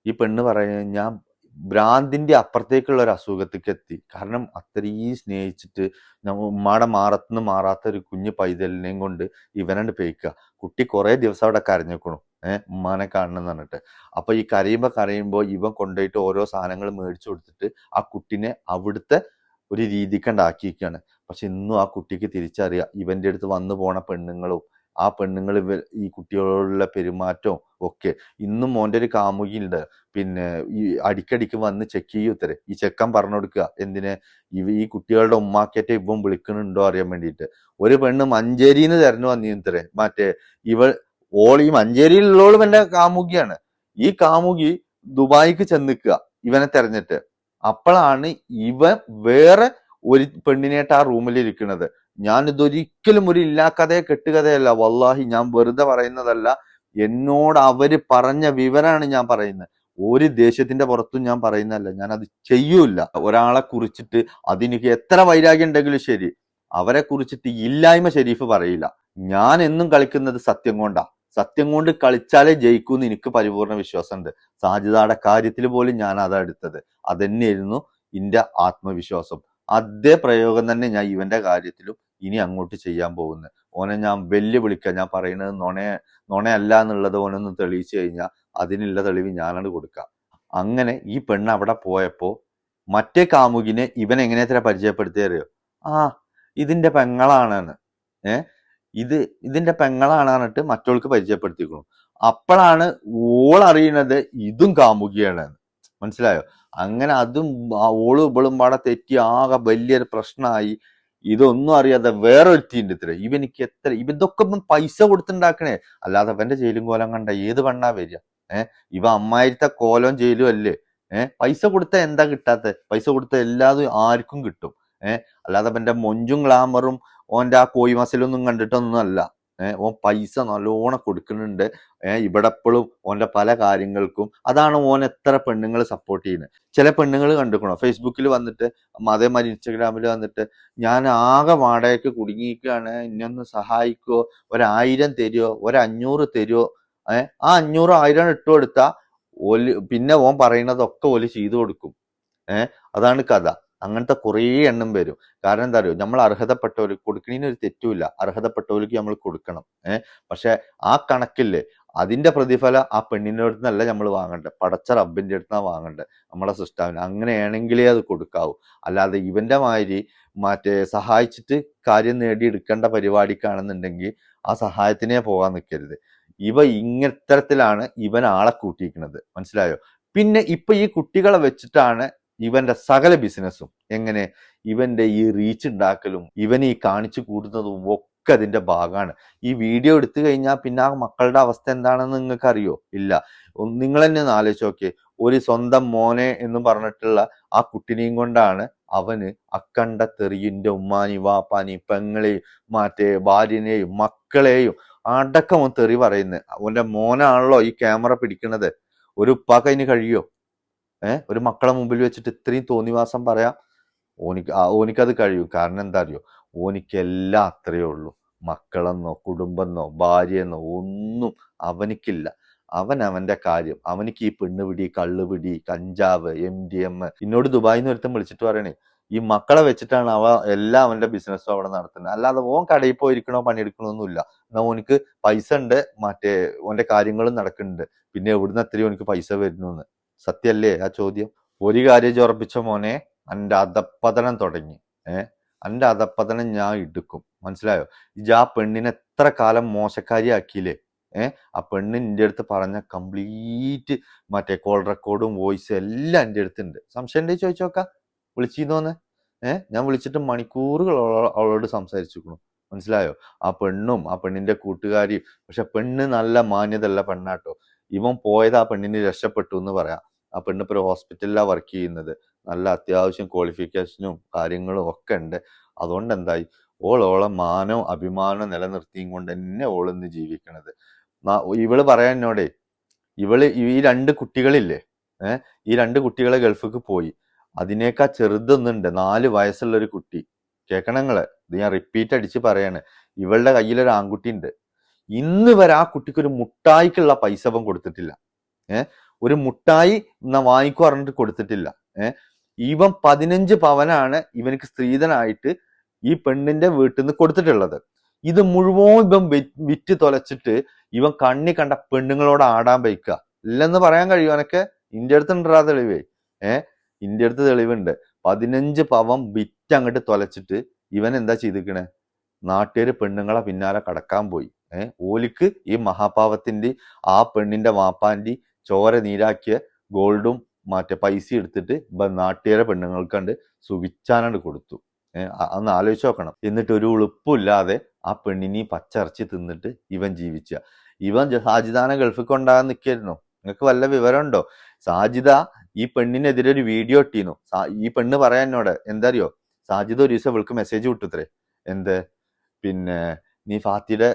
ഈ പെണ്ണ് പറയുന്നത് ഞാൻ ഭ്രാന്തിന്റെ അപ്പുറത്തേക്കുള്ള ഒരു അസുഖത്തേക്ക് എത്തി. കാരണം അത്രയും സ്നേഹിച്ചിട്ട് ഉമ്മാടെ മാറത്തുനിന്ന് മാറാത്ത ഒരു കുഞ്ഞു പൈതലിനെയും കൊണ്ട് ഇവനാണ് പേയ്ക്കുക കുട്ടി കുറെ ദിവസം അവിടെ കരഞ്ഞേക്കണു ഏഹ് ഉമ്മാനെ കാണണം എന്ന് പറഞ്ഞിട്ട്. അപ്പൊ ഈ കരയുമ്പോ കരയുമ്പോ ഇവൻ കൊണ്ടുപോയിട്ട് ഓരോ സാധനങ്ങൾ മേടിച്ചു കൊടുത്തിട്ട് ആ കുട്ടിനെ അവിടുത്തെ ഒരു രീതിക്കണ്ടാക്കിയിരിക്കുകയാണ് പക്ഷെ ഇന്നും ആ കുട്ടിക്ക് തിരിച്ചറിയാം. ഇവന്റെ അടുത്ത് വന്നു പോണ പെണ്ണുങ്ങളും ആ പെണ്ണുങ്ങൾ ഈ കുട്ടികളോടുള്ള പെരുമാറ്റവും ഒക്കെ. ഇന്നും മോന്റെ ഒരു കാമുകിയുണ്ട്. പിന്നെ ഈ അടിക്കടിക്ക് വന്ന് ചെക്ക് ചെയ്യൂത്തരെ ഈ ചെക്കൻ പറഞ്ഞു കൊടുക്കുക എന്തിന്? ഇവ ഈ കുട്ടികളുടെ ഉമ്മാക്കേറ്റ ഇപ്പം വിളിക്കണുണ്ടോ അറിയാൻ വേണ്ടിയിട്ട്. ഒരു പെണ്ണ് മഞ്ചേരിന്ന് തെരഞ്ഞു വന്നിത്തരെ മറ്റേ ഇവൾ ഓൾ ഈ മഞ്ചേരിയിലുള്ളോളും എന്റെ കാമുകിയാണ്. ഈ കാമുകി ദുബായിക്ക് ചെന്നിക്കുക ഇവനെ തെരഞ്ഞിട്ട്. അപ്പോഴാണ് ഇവൻ വേറെ ഒരു പെണ്ണിനായിട്ട് ആ റൂമിൽ ഇരിക്കുന്നത്. ഞാൻ ഇതൊരിക്കലും ഒരു ഇല്ലാക്കഥയെ കെട്ടുകഥയല്ല. വല്ലാഹി ഞാൻ വെറുതെ പറയുന്നതല്ല. എന്നോട് അവർ പറഞ്ഞ വിവരമാണ് ഞാൻ പറയുന്നത്. ഒരു ദേഷ്യത്തിന്റെ പുറത്തും ഞാൻ പറയുന്നതല്ല. ഞാൻ അത് ചെയ്യൂല ഒരാളെ കുറിച്ചിട്ട് അതിനിക്ക് എത്ര വൈരാഗ്യം ഉണ്ടെങ്കിലും ശരി. അവരെ കുറിച്ചിട്ട് ഇല്ലായ്മ ഷെരീഫ് പറയില്ല. ഞാൻ എന്നും കളിക്കുന്നത് സത്യം കൊണ്ടാ. സത്യം കൊണ്ട് കളിച്ചാലേ ജയിക്കൂ എന്ന് എനിക്ക് പരിപൂർണ വിശ്വാസമുണ്ട്. സാജിദയുടെ കാര്യത്തിൽ പോലും ഞാൻ അതാ എടുത്തത്. അതന്നെയായിരുന്നു എന്റെ ആത്മവിശ്വാസം. അതേ പ്രയോഗം തന്നെ ഞാൻ ഇവന്റെ കാര്യത്തിലും ഇനി അങ്ങോട്ട് ചെയ്യാൻ പോകുന്നത് ഓനെ ഞാൻ വെല്ലുവിളിക്ക. ഞാൻ പറയുന്നത് നുണ നുണയല്ല എന്നുള്ളത് ഓനൊന്ന് തെളിയിച്ചു കഴിഞ്ഞാൽ അതിനുള്ള തെളിവ് ഞാനാണ് കൊടുക്കാം അങ്ങനെ ഈ പെണ്ണ് അവിടെ പോയപ്പോ മറ്റേ കാമുകിനെ ഇവൻ എങ്ങനെ എത്ര പരിചയപ്പെടുത്തിയറിയോ ആ ഇതിന്റെ പെങ്ങളാണെന്ന്. ഏ? ഇത് ഇതിന്റെ പെങ്ങളാണ് പറഞ്ഞിട്ട് മറ്റവൾക്ക് പരിചയപ്പെടുത്തിക്കണം അപ്പോഴാണ് ഓൾ അറിയണത് ഇതും കാമുകിയാണ്. മനസ്സിലായോ? അങ്ങനെ അതും ഓളും ഇവളും പാടെ തെറ്റി ആകെ വലിയൊരു പ്രശ്നമായി. ഇതൊന്നും അറിയാതെ വേറൊരുത്തിന്റെ ഇത്ര ഇവനിക്ക് എത്ര ഇവ ഇതൊക്കെ ഇപ്പം പൈസ കൊടുത്തുണ്ടാക്കണേ അല്ലാതെ അവന്റെ ജയിലും കോലം കണ്ട ഏത് പെണ്ണാ വരിക? ഏഹ് ഇവ അമ്മായിരത്തെ കോലം ജയിലും അല്ലേ? ഏഹ് പൈസ കൊടുത്ത എന്താ കിട്ടാത്ത? പൈസ കൊടുത്ത എല്ലാതും ആർക്കും കിട്ടും. ഏഹ് അല്ലാതെ അവന്റെ മൊഞ്ചും ഗ്ലാമറും ഓന്റെ ആ കോയി മസിലൊന്നും കണ്ടിട്ടൊന്നും അല്ല ഏഹ് ഓൻ പൈസ നല്ലോണം കൊടുക്കുന്നുണ്ട്. ഏഹ് ഇവിടെ എപ്പോഴും ഓന്റെ പല കാര്യങ്ങൾക്കും അതാണ് ഓൻ എത്ര പെണ്ണുങ്ങൾ സപ്പോർട്ട് ചെയ്യുന്നത്. ചില പെണ്ണുങ്ങൾ കണ്ടുക്കണോ ഫേസ്ബുക്കിൽ വന്നിട്ട് അതേമാതിരി ഇൻസ്റ്റഗ്രാമിൽ വന്നിട്ട് ഞാൻ ആകെ വാടകയ്ക്ക് കുടുങ്ങിയിരിക്കുകയാണ്. ഇന്നൊന്ന് സഹായിക്കോ. ഒരായിരം തരുമോ ഒരഞ്ഞൂറ് തരുമോ ഏഹ് ആ അഞ്ഞൂറ് ആയിരം ഇട്ട് കൊടുത്താൽ ഓൽ പിന്നെ ഓൻ പറയുന്നതൊക്കെ ഓൽ ചെയ്തു കൊടുക്കും. ഏഹ് അതാണ് കഥ. അങ്ങനത്തെ കുറേ എണ്ണം വരും. കാരണം എന്താ അറിയോ നമ്മൾ അർഹതപ്പെട്ടവർ കൊടുക്കണതിന് ഒരു തെറ്റുമില്ല. അർഹതപ്പെട്ടവർക്ക് നമ്മൾ കൊടുക്കണം. ഏഹ് പക്ഷെ ആ കണക്കില്ലേ? അതിന്റെ പ്രതിഫലം ആ പെണ്ണിന്റെ അടുത്ത് നിന്നല്ല നമ്മൾ വാങ്ങണ്ടേ. പടച്ച റബ്ബിന്റെ അടുത്താണ് വാങ്ങണ്ടേ നമ്മളെ സിസ്റ്റാവിന് അങ്ങനെയാണെങ്കിലേ അത് കൊടുക്കാവൂ. അല്ലാതെ ഇവന്റെ മാതിരി മറ്റേ സഹായിച്ചിട്ട് കാര്യം നേടിയെടുക്കേണ്ട പരിപാടിക്കാണെന്നുണ്ടെങ്കിൽ ആ സഹായത്തിനെ പോകാൻ നിൽക്കരുത്. ഇവ ഇങ്ങത്തരത്തിലാണ് ഇവൻ ആളെ കൂട്ടിയിരിക്കുന്നത്. മനസ്സിലായോ? പിന്നെ ഇപ്പൊ ഈ കുട്ടികളെ വെച്ചിട്ടാണ് ഇവന്റെ സകല ബിസിനസ്സും എങ്ങനെ ഇവന്റെ ഈ റീച്ച് ഉണ്ടാക്കലും ഇവൻ ഈ കാണിച്ചു കൂടുന്നതും ഒക്കെ അതിന്റെ ഭാഗമാണ് ഈ വീഡിയോ എടുത്തു കഴിഞ്ഞാൽ പിന്നെ ആ മക്കളുടെ അവസ്ഥ എന്താണെന്ന് നിങ്ങൾക്ക് അറിയോ ഇല്ല നിങ്ങൾ തന്നെ ഒന്ന് ആലോചിച്ച് നോക്കിയേ. ഒരു സ്വന്തം മോനെ എന്ന് പറഞ്ഞിട്ടുള്ള ആ കുട്ടിനെയും കൊണ്ടാണ് അവന് അക്കണ്ട തെറിയിന്റെ ഉമ്മാനി വാപ്പാനി പെങ്ങളെയും മറ്റേ ഭാര്യനെയും മക്കളെയും അടക്കം തെറി പറയുന്നത് അവന്റെ മോനാണല്ലോ ഈ ക്യാമറ പിടിക്കുന്നത് ഒരു ഉപ്പാക്ക് കഴിയോ? ഏഹ് ഒരു മക്കളെ മുമ്പിൽ വെച്ചിട്ട് ഇത്രയും തോന്നിവാസം പറയാം. ഓനിക്ക് ഓനിക്കത് കഴിയും. കാരണം എന്താ അറിയോ ഓനിക്കെല്ലാം അത്രയേ ഉള്ളൂ. മക്കളെന്നോ കുടുംബെന്നോ ഭാര്യയെന്നോ ഒന്നും അവനിക്കില്ല. അവൻ അവന്റെ കാര്യം. അവനിക്ക് ഈ പെണ്ണുപിടി കള്ളുപിടി കഞ്ചാവ് എം ഡി എം എന്നോട് ദുബായിന്ന് ഒരുത്തം വിളിച്ചിട്ട് പറയണേ ഈ മക്കളെ വെച്ചിട്ടാണ് അവ എല്ലാം അവന്റെ ബിസിനസ്സും അവിടെ നടത്തുന്നത് അല്ലാതെ ഓൻ കടയിൽ പോയിരിക്കണോ പണിയെടുക്കണമൊന്നുമില്ല എന്നാ ഓനിക്ക് പൈസ ഉണ്ട്. മറ്റേ ഓന്റെ കാര്യങ്ങളും നടക്കുന്നുണ്ട്. പിന്നെ എവിടുന്ന് അത്രയും ഓനിക്ക് പൈസ വരുന്നു സത്യല്ലേ ആ ചോദ്യം? ഒരു കാര്യം ചോർപ്പിച്ച മോനെ? അന്റെ അധപ്പതനം തുടങ്ങി. ഏഹ് അന്റെ അധപ്പതനം ഞാൻ എടുക്കും. മനസ്സിലായോ? ഇജ് ആ പെണ്ണിനെ എത്ര കാലം മോശക്കാരിയാക്കിയില്ലേ? ഏഹ് ആ പെണ്ണ് എന്റെ അടുത്ത് പറഞ്ഞ കംപ്ലീറ്റ് മറ്റേ കോൾ റെക്കോർഡും വോയിസും എല്ലാം എന്റെ അടുത്തുണ്ട് സംശയം ഉണ്ടെങ്കിൽ ചോദിച്ചു നോക്കാം. വിളിച്ചിരുന്നോന്ന് ഏഹ് ഞാൻ വിളിച്ചിട്ട് മണിക്കൂറുകൾ അവളോ- അവളോട് സംസാരിച്ചിരിക്കണു മനസ്സിലായോ? ആ പെണ്ണും ആ പെണ്ണിന്റെ കൂട്ടുകാരിയും. പക്ഷെ പെണ്ണ് നല്ല മാന്യതല്ല പെണ്ണാട്ടോ. ഇവൻ പോയത് ആ പെണ്ണിന് രക്ഷപ്പെട്ടു എന്ന് പറയാം. ആ പെണ്ണ് ഇപ്പോൾ ഒരു ഹോസ്പിറ്റലിലാണ് വർക്ക് ചെയ്യുന്നത്. നല്ല അത്യാവശ്യം ക്വാളിഫിക്കേഷനും കാര്യങ്ങളും ഒക്കെ ഉണ്ട്. അതുകൊണ്ട് എന്തായി? ഓൾ ഓളെ മാനവും അഭിമാനവും നിലനിർത്തിയും കൊണ്ട് തന്നെ ഓളിന്ന് ജീവിക്കണത്. ഇവൾ പറയാൻ എന്നോടേ ഇവൾ ഈ രണ്ട് കുട്ടികളില്ലേ ഏഹ് ഈ രണ്ട് കുട്ടികളെ ഗൾഫിക്ക് പോയി. അതിനേക്കാ ചെറുതൊന്നുണ്ട്. നാല് വയസ്സുള്ള ഒരു കുട്ടി. കേൾക്കണങ്ങൾ ഇത് ഞാൻ റിപ്പീറ്റ് അടിച്ച് പറയാണ്. ഇവളുടെ കയ്യിലൊരു ആൺകുട്ടി ഉണ്ട് ഇന്ന് വരെ ആ കുട്ടിക്ക് ഒരു മുട്ടായിക്കുള്ള പൈസ കൊടുത്തിട്ടില്ല. ഏഹ് ഒരു മുട്ടായി വാങ്ങിക്കു പറഞ്ഞിട്ട് കൊടുത്തിട്ടില്ല. ഏഹ് ഇവൻ പതിനഞ്ച് പവനാണ് ഇവനക്ക് സ്ത്രീധനായിട്ട് ഈ പെണ്ണിന്റെ വീട്ടിൽ നിന്ന് കൊടുത്തിട്ടുള്ളത്. ഇത് മുഴുവൻ ഇവൻ വിറ്റ് തൊലച്ചിട്ട് ഇവൻ കണ്ണി കണ്ട പെണ്ണുങ്ങളോട് ആടാൻ വയ്ക്കുക. ഇല്ലെന്ന് പറയാൻ കഴിയും അനക്ക്? ഇന്റെ അടുത്ത് ഉണ്ടാ തെളിവേ. ഏഹ് ഇന്റെ അടുത്ത് തെളിവുണ്ട്. പതിനഞ്ച് പവം വിറ്റ് അങ്ങോട്ട് തൊലച്ചിട്ട് ഇവൻ എന്താ ചെയ്തിക്കണേ? നാട്ടുകാര് പെണ്ണുങ്ങളെ പിന്നാലെ കടക്കാൻ പോയി. ഏഹ് ഓലിക്ക് ഈ മഹാപാവത്തിന്റെ ആ പെണ്ണിന്റെ വാപ്പാന്റെ ചോര നീരാക്കിയ ഗോൾഡും മറ്റേ പൈസ എടുത്തിട്ട് ഇപ്പൊ നാട്ടുകാരെ പെണ്ണുങ്ങൾക്ക് കണ്ട് സുഖിച്ചാനാണ്ട് കൊടുത്തു. അന്ന് ആലോചിച്ച് നോക്കണം. എന്നിട്ട് ഒരു ഉളുപ്പില്ലാതെ ആ പെണ്ണിനെ പച്ചറച്ചി തിന്നിട്ട് ഇവൻ ജീവിച്ച. ഇവൻ സാജിദാനെ ഗൾഫിൽ കൊണ്ടാകാൻ നിൽക്കായിരുന്നു. നിങ്ങൾക്ക് വല്ല വിവരമുണ്ടോ? സാജിദ ഈ പെണ്ണിനെതിരെ ഒരു വീഡിയോ ഇട്ടീന്നു. ഈ പെണ്ണ് പറയാൻ എന്നോട് എന്താ അറിയോ സാജിദ ഒരു ദിവസം ഇവൾക്ക് മെസ്സേജ് വിട്ടുത്രേ. എന്ത്? പിന്നെ നീ ഫാത്തിയുടെ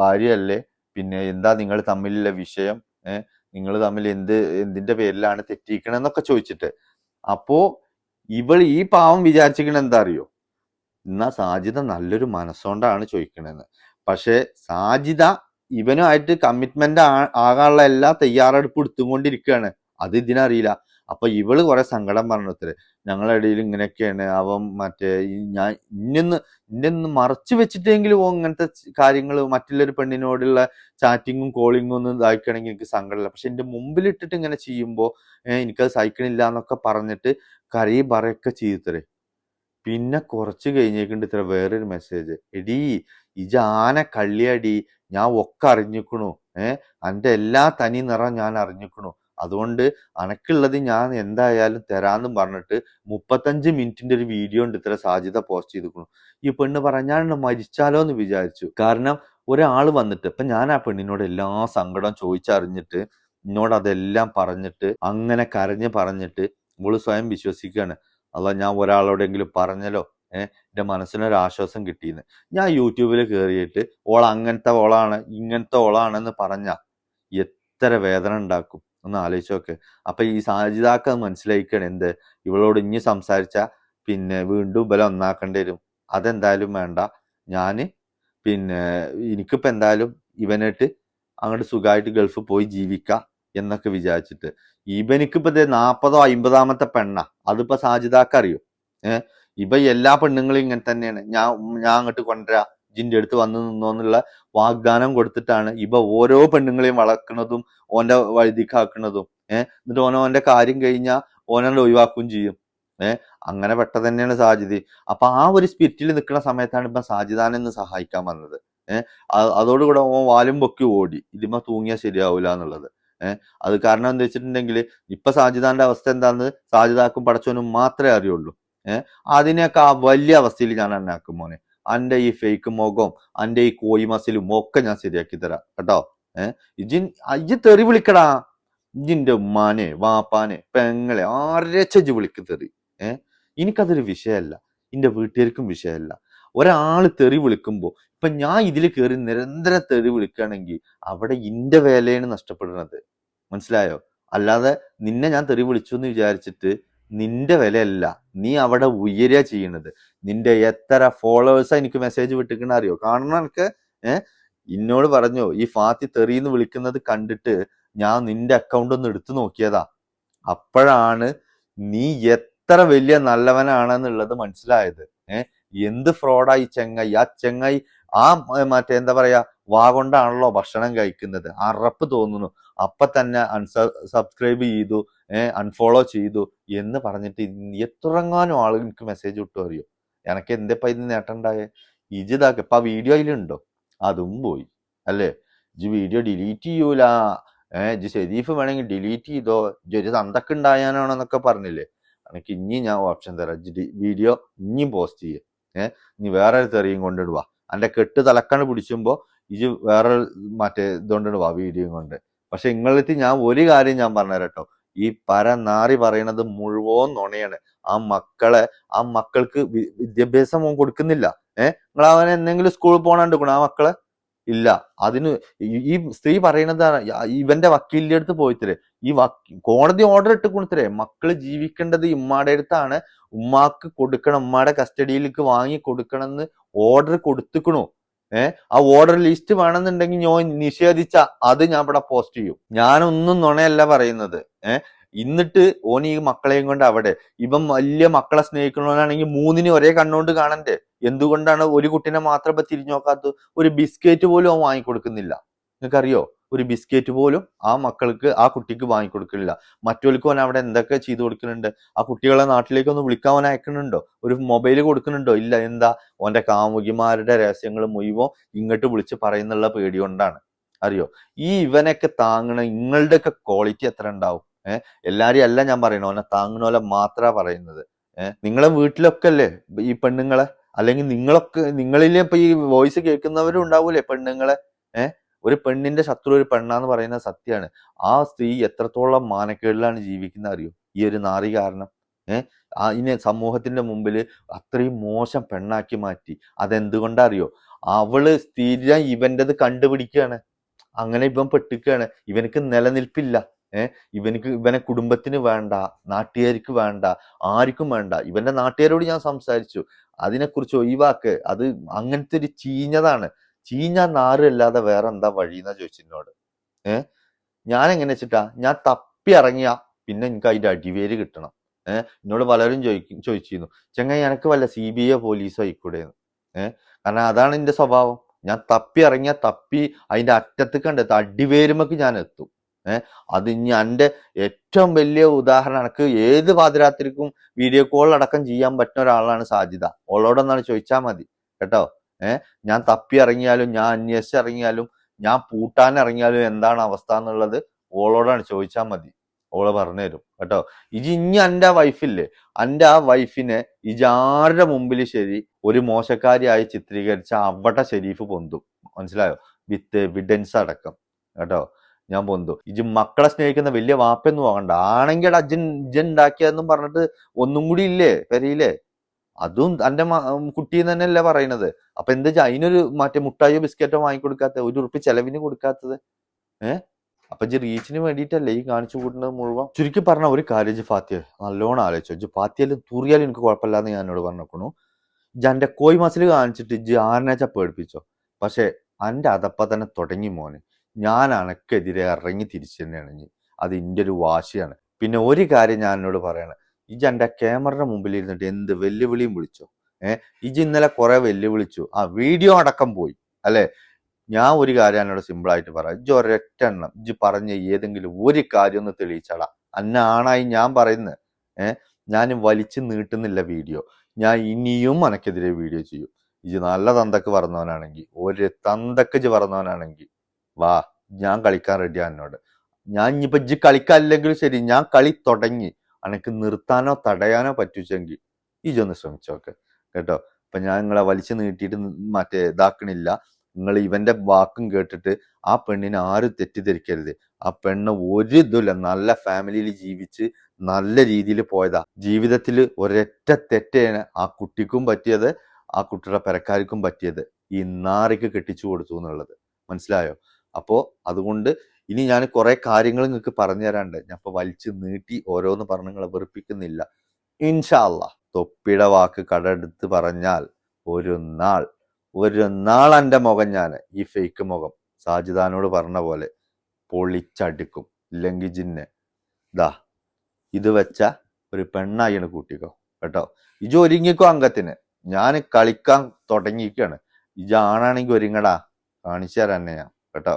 ഭാര്യയല്ലേ? പിന്നെ എന്താ നിങ്ങൾ തമ്മിലുള്ള വിഷയം? ഏഹ് നിങ്ങൾ തമ്മിൽ എന്ത് എന്തിന്റെ പേരിലാണ് തെറ്റിക്കണെന്നൊക്കെ ചോദിച്ചിട്ട്. അപ്പോ ഇവൾ ഈ പാവം വിചാരിച്ചിരിക്കണ എന്താ അറിയോ എന്നാ സാജിത നല്ലൊരു മനസ്സോണ്ടാണ് ചോദിക്കണെന്ന്. പക്ഷെ സാജിത ഇവനുമായിട്ട് കമ്മിറ്റ്മെന്റ് ആകാനുള്ള എല്ലാ തയ്യാറെടുപ്പ് എടുത്തുകൊണ്ടിരിക്കുകയാണ്. അത് ഇതിനറിയില്ല. അപ്പൊ ഇവൾ കുറെ സങ്കടം പറഞ്ഞത്രേ ഞങ്ങളുടെ ഇടയിൽ ഇങ്ങനെയൊക്കെയാണ് അവൻ മറ്റേ ഞാൻ ഇന്നു ഇന്നു മറച്ചു വെച്ചിട്ടെങ്കിലും ഓ ഇങ്ങനത്തെ കാര്യങ്ങൾ മറ്റുള്ളൊരു പെണ്ണിനോടുള്ള ചാറ്റിങ്ങും കോളിങ്ങും ഒന്നും ഇതാക്കണമെങ്കിൽ എനിക്ക് സങ്കടമില്ല പക്ഷെ എന്റെ മുമ്പിൽ ഇട്ടിട്ട് ഇങ്ങനെ ചെയ്യുമ്പോൾ എനിക്കത് സഹിക്കണില്ല എന്നൊക്കെ പറഞ്ഞിട്ട് കറി പറയൊക്കെ ചെയ്തത്രേ. പിന്നെ കുറച്ച് കഴിഞ്ഞേക്കുണ്ട് ഇത്ര വേറൊരു മെസ്സേജ്. എടീ ഇജ ആന കള്ളിയടി ഞാൻ ഒക്കെ അറിഞ്ഞിക്കണു. ഏഹ് അന്റെ എല്ലാ തനി നിറം ഞാൻ അറിഞ്ഞിക്കണു. അതുകൊണ്ട് അനക്കുള്ളത് ഞാൻ എന്തായാലും തരാന്നും പറഞ്ഞിട്ട് മുപ്പത്തഞ്ച് മിനിറ്റിന്റെ ഒരു വീഡിയോ ഉണ്ട് ഇത്ര സാധ്യത പോസ്റ്റ് ചെയ്തിരിക്കുന്നു. ഈ പെണ്ണ് പറഞ്ഞാൽ മരിച്ചാലോ എന്ന് വിചാരിച്ചു. കാരണം ഒരാൾ വന്നിട്ട് ഇപ്പൊ ഞാൻ ആ പെണ്ണിനോട് എല്ലാ സങ്കടം ചോദിച്ചറിഞ്ഞിട്ട് എന്നോട് അതെല്ലാം പറഞ്ഞിട്ട് അങ്ങനെ കരഞ്ഞ് പറഞ്ഞിട്ട് ഇവൾ സ്വയം വിശ്വസിക്കുകയാണ്. അല്ല ഞാൻ ഒരാളോടെങ്കിലും പറഞ്ഞല്ലോ? ഏഹ് എന്റെ മനസ്സിനൊരു ആശ്വാസം കിട്ടിയെന്ന്. ഞാൻ യൂട്യൂബിൽ കയറിയിട്ട് ഓൾ അങ്ങനത്തെ ഓളാണ് ഇങ്ങനത്തെ ഓളാണെന്ന് പറഞ്ഞ എത്ര വേദന ഉണ്ടാക്കും. ഒന്ന് ആലോചിച്ച് നോക്ക്. അപ്പൊ ഈ സാജിതാക്ക് അത് എന്ത്? ഇവളോട് ഇനി സംസാരിച്ച പിന്നെ വീണ്ടും ബലം ഒന്നാക്കേണ്ടി വരും. അതെന്തായാലും വേണ്ട. ഞാൻ പിന്നെ എനിക്കിപ്പോ എന്തായാലും ഇവനായിട്ട് അങ്ങോട്ട് സുഖമായിട്ട് ഗൾഫ് പോയി ജീവിക്കാം എന്നൊക്കെ വിചാരിച്ചിട്ട്. ഇവനിക്കിപ്പോ ഇത് നാപ്പതോ അമ്പതാമത്തെ പെണ്ണ. അതിപ്പോ സാജിതാക്കറിയോ ഏഹ് ഇവ എല്ലാ പെണ്ണുങ്ങളും ഇങ്ങനെ തന്നെയാണ്. ഞാൻ ഞാൻ അങ്ങോട്ട് കൊണ്ടുവരാ. ജിന്റെ അടുത്ത് വന്നു നിന്നോന്നുള്ള വാഗ്ദാനം കൊടുത്തിട്ടാണ് ഇവ ഓരോ പെണ്ണുങ്ങളെയും വളർക്കുന്നതും ഓന്റെ വഴുതിക്കാക്കുന്നതും. ഏഹ് എന്നിട്ട് ഓന കാര്യം കഴിഞ്ഞാൽ ഓനെ ഒഴിവാക്കുകയും ചെയ്യും. ഏഹ് അങ്ങനെ പെട്ട തന്നെയാണ് സാജിദ്. അപ്പൊ ആ ഒരു സ്പിരിറ്റിൽ നിൽക്കുന്ന സമയത്താണ് ഇപ്പൊ സാജിദാനെന്ന് സഹായിക്കാൻ വന്നത്. ഏഹ് അതോടുകൂടെ ഓൻ വാലും പൊക്കി ഓടി. ഇതിമ തൂങ്ങിയാൽ ശരിയാവൂല എന്നുള്ളത്. ഏഹ് അത് കാരണം എന്താ വെച്ചിട്ടുണ്ടെങ്കിൽ ഇപ്പൊ സാജിദാന്റെ അവസ്ഥ എന്താന്ന് സാജിദാക്കും പടച്ചോനും മാത്രമേ അറിയുള്ളൂ. ഏഹ് അതിനെയൊക്കെ ആ വലിയ അവസ്ഥയിൽ ഞാൻ എന്നാക്കും മോനെ. അന്റെ ഈ ഫേക്ക് മുഖവും അന്റെ ഈ കോയി മസിലും ഒക്കെ ഞാൻ ശരിയാക്കി തരാം. കേട്ടോ? ഏഹ് ഇജിൻ അയ്യ തെറി വിളിക്കടാ. ഇജിന്റെ ഉമ്മാനെ വാപ്പാനെ പെങ്ങളെ ആരച്ചു വിളിക്ക് തെറി. ഏഹ് എനിക്കതൊരു വിഷയമല്ല എന്റെ വീട്ടുകാർക്കും വിഷയമല്ല ഒരാൾ തെറി വിളിക്കുമ്പോ ഇപ്പൊ ഞാൻ ഇതിൽ കയറി നിരന്തരം തെറി വിളിക്കുകയാണെങ്കിൽ അവിടെ ഇന്റെ വേലയാണ് നഷ്ടപ്പെടുന്നത്. മനസ്സിലായോ? അല്ലാതെ നിന്നെ ഞാൻ തെറി വിളിച്ചു എന്ന് വിചാരിച്ചിട്ട് നിന്റെ വിലയല്ല. നീ അവിടെ ഉയരുക ചെയ്യണത്. നിന്റെ എത്ര ഫോളോവേഴ്സാ എനിക്ക് മെസ്സേജ് വിട്ടിക്കണ അറിയോ? കാണണം എനിക്ക് ഏഹ് ഇന്നോട് പറഞ്ഞോ ഈ ഫാത്തി തെറിന്ന് വിളിക്കുന്നത് കണ്ടിട്ട് ഞാൻ നിന്റെ അക്കൗണ്ട് ഒന്ന് എടുത്തു നോക്കിയതാ. അപ്പോഴാണ് നീ എത്ര വലിയ നല്ലവനാണെന്നുള്ളത് മനസ്സിലായത്. ഏഹ് എന്ത് ഫ്രോഡാ ഈ ചെങ്ങായി? ആ ചെങ്ങായി ആ മറ്റേ എന്താ പറയാ വാ കൊണ്ടാണല്ലോ ഭക്ഷണം കഴിക്കുന്നത്. അറപ്പ് തോന്നുന്നു. അപ്പൊ തന്നെ അൺസ സബ്സ്ക്രൈബ് ചെയ്തു അൺഫോളോ ചെയ്തു എന്ന് പറഞ്ഞിട്ട് എത്രങ്ങാനും ആളുകൾക്ക് മെസ്സേജ് വിട്ടു അറിയോ? എനക്ക് എന്തപ്പ ഇത് നേട്ടണ്ടായേ ഇജിതാക്ക ഇപ്പൊ ആ വീഡിയോ അതിലുണ്ടോ അതും പോയി അല്ലേ? ഇജ് വീഡിയോ ഡിലീറ്റ് ചെയ്യൂല. ഏഹ് ഇജ് ഷെരീഫ് വേണമെങ്കിൽ ഡിലീറ്റ് ചെയ്തോ? ഇജ് ഒരു തന്തക്ക് ഉണ്ടായാനാണെന്നൊക്കെ പറഞ്ഞില്ലേ? എനിക്ക് ഇനി ഞാൻ ഓപ്ഷൻ തരാം. ഇജ് വീഡിയോ ഇനിയും പോസ്റ്റ് ചെയ്യേ. ഏഹ് ഇനി വേറെ ഒരു തെറിയും കൊണ്ടിടുക എന്റെ കെട്ട് തലക്കണ് പിടിച്ചുമ്പോ ഇജ് വേറെ മറ്റേ ഇതുകൊണ്ടിടുക വീഡിയോയും കൊണ്ട്. പക്ഷെ ഇങ്ങളെത്തി ഞാൻ ഒരു കാര്യം ഞാൻ പറഞ്ഞുതരട്ടോ. ഈ പരനാറി പറയണത് മുഴുവൻ നുണയാണ്. ആ മക്കളെ ആ മക്കൾക്ക് വിദ്യാഭ്യാസം കൊടുക്കുന്നില്ല. ഏഹ് നിങ്ങൾ അവനെ എന്തെങ്കിലും സ്കൂളിൽ പോണാണ്ട് ആ മക്കളെ? ഇല്ല. അതിന് ഈ- സ്ത്രീ പറയണത് ഇവന്റെ വക്കീലിന്റെ അടുത്ത് പോയിത്തരേ ഈ കോടതി ഓർഡർ ഇട്ട് കൊടുത്തരേ മക്കൾ ജീവിക്കേണ്ടത് ഉമ്മാടെ അടുത്താണ്. ഉമ്മാക്ക് കൊടുക്കണം. ഉമ്മാടെ കസ്റ്റഡിയിലേക്ക് വാങ്ങി കൊടുക്കണം എന്ന് ഓർഡർ കൊടുത്തുക്കണു. ആ ഓർഡർ ലിസ്റ്റ് വേണമെന്നുണ്ടെങ്കിൽ ഞാൻ നിഷേധിച്ച അത് ഞാൻ ഇവിടെ പോസ്റ്റ് ചെയ്യും. ഞാനൊന്നും നുണയല്ല പറയുന്നത്. ഏഹ് എന്നിട്ട് ഓൻ ഈ മക്കളെയും കൊണ്ട് അവിടെ ഇവൻ വലിയ മക്കളെ സ്നേഹിക്കണവനാണെങ്കിൽ മൂന്നിനെ ഒരേ കണ്ണുകൊണ്ട് കാണണ്ടേ? എന്തുകൊണ്ടാണ് ഒരു കുട്ടീനെ മാത്രം തിരിഞ്ഞു നോക്കാത്തത്? ഒരു ബിസ്ക്കറ്റ് പോലും അവൻ വാങ്ങിക്കൊടുക്കുന്നില്ല. നിങ്ങൾക്കറിയോ? ഒരു ബിസ്ക്കറ്റ് പോലും ആ മക്കൾക്ക് ആ കുട്ടിക്ക് വാങ്ങിക്കൊടുക്കുന്നില്ല മറ്റൊരുക്കും അവൻ അവിടെ എന്തൊക്കെ ചെയ്തു കൊടുക്കുന്നുണ്ട്? ആ കുട്ടികളെ നാട്ടിലേക്ക് ഒന്ന് വിളിക്കാൻ അയക്കുന്നുണ്ടോ? ഒരു മൊബൈൽ കൊടുക്കുന്നുണ്ടോ? ഇല്ല എന്താ? ഓന്റെ കാമുകിമാരുടെ രഹസ്യങ്ങൾ മുഴുവൻ ഇങ്ങോട്ട് വിളിച്ച് പറയുന്നുള്ള പേടി കൊണ്ടാണ്. അറിയോ? ഈ ഇവനൊക്കെ താങ്ങണ നിങ്ങളുടെ ഒക്കെ ക്വാളിറ്റി എത്ര ഉണ്ടാവും? ഏഹ് എല്ലാരെയും അല്ല ഞാൻ പറയുന്നത്. ഓനെ താങ്ങണ പോലെ മാത്രാ പറയുന്നത്. ഏഹ് നിങ്ങളെ വീട്ടിലൊക്കെ അല്ലേ ഈ പെണ്ണുങ്ങളെ? അല്ലെങ്കിൽ നിങ്ങളൊക്കെ നിങ്ങളിലെ ഇപ്പൊ ഈ വോയിസ് കേൾക്കുന്നവരും ഉണ്ടാവൂലേ പെണ്ണുങ്ങളെ? ഏഹ് ഒരു പെണ്ണിന്റെ ശത്രു ഒരു പെണ്ണാന്ന് പറയുന്ന സത്യമാണ് ആ സ്ത്രീ എത്രത്തോളം മാനക്കേടിലാണ് ജീവിക്കുന്ന അറിയോ? ഈ ഒരു നാറി കാരണം. ഏഹ് ഇനി സമൂഹത്തിന്റെ മുമ്പിൽ അത്രയും മോശം പെണ്ണാക്കി മാറ്റി. അതെന്തുകൊണ്ടറിയോ? അവൾ സ്ഥിരം ഇവന്റെത് കണ്ടുപിടിക്കുകയാണ് അങ്ങനെ ഇവൻ പെട്ടിക്കുകയാണ് ഇവനക്ക് നിലനിൽപ്പില്ല. ഏഹ് ഇവനക്ക് ഇവനെ കുടുംബത്തിന് വേണ്ട നാട്ടുകാർക്ക് വേണ്ട ആർക്കും വേണ്ട. ഇവന്റെ നാട്ടുകാരോട് ഞാൻ സംസാരിച്ചു. അതിനെക്കുറിച്ച് ഒഴിവാക്ക്. അത് അങ്ങനത്തെ ഒരു ചീഞ്ഞതാണ്. ചീഞ്ഞ നാറില്ലാതെ വേറെ എന്താ വഴി എന്നാ ചോദിച്ചെന്നോട് ഏഹ് ഞാൻ എങ്ങനെ വെച്ചിട്ടാ? ഞാൻ തപ്പി ഇറങ്ങിയ പിന്നെ എനിക്ക് അതിന്റെ അടിവേര് കിട്ടണം. ഏഹ് എന്നോട് പലരും ചോദിക്കും ചോദിച്ചിരുന്നു. ചെങ്ങായി എനക്ക് വല്ല സി ബി ഐ പോലീസോ ആയിക്കൂടെയെന്ന് ഏഹ് കാരണം അതാണ് എന്റെ സ്വഭാവം. ഞാൻ തപ്പി ഇറങ്ങിയ തപ്പി അതിന്റെ അറ്റത്ത് കണ്ടെത്തും അടിവേരുമൊക്കെ ഞാൻ എത്തും. ഏഹ് അത് ഇനി എന്റെ ഏറ്റവും വലിയ ഉദാഹരണം. എനിക്ക് ഏത് പാതിരാത്രിക്കും വീഡിയോ കോൾ അടക്കം ചെയ്യാൻ പറ്റുന്ന ഒരാളാണ് സാധ്യത ഓളോടൊന്നാണ് ചോദിച്ചാൽ മതി. കേട്ടോ? ഏഹ് ഞാൻ തപ്പി ഇറങ്ങിയാലും ഞാൻ അന്വേഷിച്ച് ഇറങ്ങിയാലും ഞാൻ പൂട്ടാൻ ഇറങ്ങിയാലും എന്താണ് അവസ്ഥ എന്നുള്ളത് ഓളോടാണ് ചോദിച്ചാൽ മതി. ഓൾ പറഞ്ഞുതരും. കേട്ടോ? ഇജ് ഇനി എന്റെ വൈഫില്ലേ എന്റെ ആ വൈഫിനെ ഇജ് ആരുടെ മുമ്പിൽ ശരി ഒരു മോശക്കാരിയായി ചിത്രീകരിച്ച അവിടെ ഷെരീഫ് പൊന്തു? മനസ്സിലായോ? വിത്ത് എവിഡൻസ് അടക്കം. കേട്ടോ? ഞാൻ പൊന്തു. ഇജ് മക്കളെ സ്നേഹിക്കുന്ന വലിയ വാപ്പൊന്നും ആകണ്ട ആണെങ്കിൽ അജ്ജൻ ഇജൻ ഉണ്ടാക്കിയതെന്നും പറഞ്ഞിട്ട് ഒന്നും കൂടി ഇല്ലേ? പെരയില്ലേ അതും എന്റെ കുട്ടി തന്നെയല്ലേ പറയണത്. അപ്പൊ എന്താ വെച്ചാൽ അതിനൊരു മറ്റേ മുട്ടായോ ബിസ്ക്കറ്റോ വാങ്ങിക്കൊടുക്കാത്ത ഒരു ഉറുപ്പ് ചെലവിന് കൊടുക്കാത്തത്. ഏഹ് അപ്പൊ ജി റീച്ചിന് വേണ്ടിയിട്ടല്ലേ ഈ കാണിച്ചു കൂട്ടുന്നത് മുഴുവൻ? ചുരുക്കി പറഞ്ഞ ഒരു കാര്യം ഇജ്ജ് ഫാത്തിയ നല്ലോണം ആലോചിച്ചു. ജി ഫാത്തിയാലും തൂറിയാലും എനിക്ക് കുഴപ്പമില്ലാന്ന് ഞാൻ എന്നോട് പറഞ്ഞേക്കണു. ജി എന്റെ കോയി മാസിൽ കാണിച്ചിട്ട് ജി ആറിനാച്ച പേടിപ്പിച്ചോ? പക്ഷെ എന്റെ അതപ്പ തന്നെ തുടങ്ങി മോന്. ഞാൻ അനക്കെതിരെ ഇറങ്ങി തിരിച്ചു തന്നെയാണ് ജി അത് ഇന്റെ ഒരു വാശിയാണ്. പിന്നെ ഒരു കാര്യം ഞാൻ എന്നോട് പറയണം. ഇജ് എന്റെ ക്യാമറയുടെ മുമ്പിൽ ഇരുന്നിട്ട് എന്ത് വെല്ലുവിളിയും വിളിച്ചോ? ഏഹ് ഇജ് ഇന്നലെ കുറെ വെല്ലുവിളിച്ചു. ആ വീഡിയോ അടക്കം പോയി. അല്ലെ? ഞാൻ ഒരു കാര്യം എന്നോട് സിമ്പിൾ ആയിട്ട് പറയാം. ഇജ് ഒരൊറ്റ എണ്ണം ഇജ് പറഞ്ഞ ഏതെങ്കിലും ഒരു കാര്യം ഒന്ന് തെളിയിച്ചടാ. അന്ന ആണായി ഞാൻ പറയുന്നത് ഏഹ് ഞാൻ വലിച്ചു നീട്ടുന്നില്ല വീഡിയോ. ഞാൻ ഇനിയും അനക്കെതിരെ വീഡിയോ ചെയ്യും. ഇജ് നല്ല തന്തക്ക് പറഞ്ഞവനാണെങ്കിൽ ഒരു തന്തക്ക് ഇജ് പറഞ്ഞവനാണെങ്കിൽ വാ ഞാൻ കളിക്കാൻ റെഡിയാണ് എന്നോട്. ഞാൻ ഇനിയിപ്പോ ഇജ് കളിക്കാനില്ലെങ്കിലും ശരി ഞാൻ കളി തുടങ്ങി. അനക്ക് നിർത്താനോ തടയാനോ പറ്റുവെങ്കിൽ ഇജൊന്ന് ശ്രമിച്ചോക്കെ. കേട്ടോ? അപ്പൊ ഞാൻ നിങ്ങളെ വലിച്ചു നീട്ടിയിട്ട് മറ്റേ ഇതാക്കണില്ല. നിങ്ങൾ ഇവന്റെ വാക്കും കേട്ടിട്ട് ആ പെണ്ണിനെ ആരും തെറ്റിദ്ധരിക്കരുത്. ആ പെണ്ണ് ഒരു ഇതുമില്ല. നല്ല ഫാമിലിയിൽ ജീവിച്ച് നല്ല രീതിയിൽ പോയതാ. ജീവിതത്തിൽ ഒരൊറ്റ തെറ്റാണ് ആ കുട്ടിക്കും പറ്റിയത് ആ കുട്ടിയുടെ പെരക്കാർക്കും പറ്റിയത്. ഈ നാറിക്ക് കെട്ടിച്ചു കൊടുത്തു എന്നുള്ളത്. മനസ്സിലായോ? അപ്പോ അതുകൊണ്ട് ഇനി ഞാൻ കുറെ കാര്യങ്ങൾ നിങ്ങൾക്ക് പറഞ്ഞു തരാണ്ട്. ഞാൻ ഇപ്പൊ വലിച്ചു നീട്ടി ഓരോന്ന് പറഞ്ഞ് നിങ്ങളെ വെറുപ്പിക്കുന്നില്ല. ഇൻഷാല്ല തൊപ്പിയുടെ വാക്ക് കടമെടുത്ത് പറഞ്ഞാൽ ഒരു നാൾ ഒരു നാൾ എന്റെ മുഖം ഞാൻ ഈ ഫേക്ക് മുഖം. സാജിദാനോട് പറഞ്ഞ പോലെ പൊളിച്ചടുക്കും. ഇല്ലെങ്കിൽ ജിന്നെ ദാ ഇത് വെച്ച ഒരു പെണ്ണായിയാണ് കൂട്ടിക്കോ കേട്ടോ? ഇജ് ഒരുങ്ങിക്കോ അംഗത്തിന്. ഞാൻ കളിക്കാൻ തുടങ്ങിയിരിക്കുകയാണ് ഇജ് ആണാണെങ്കിൽ ഒരുങ്ങടാ. കാണിച്ചു തരാൻ ഞാൻ കേട്ടോ?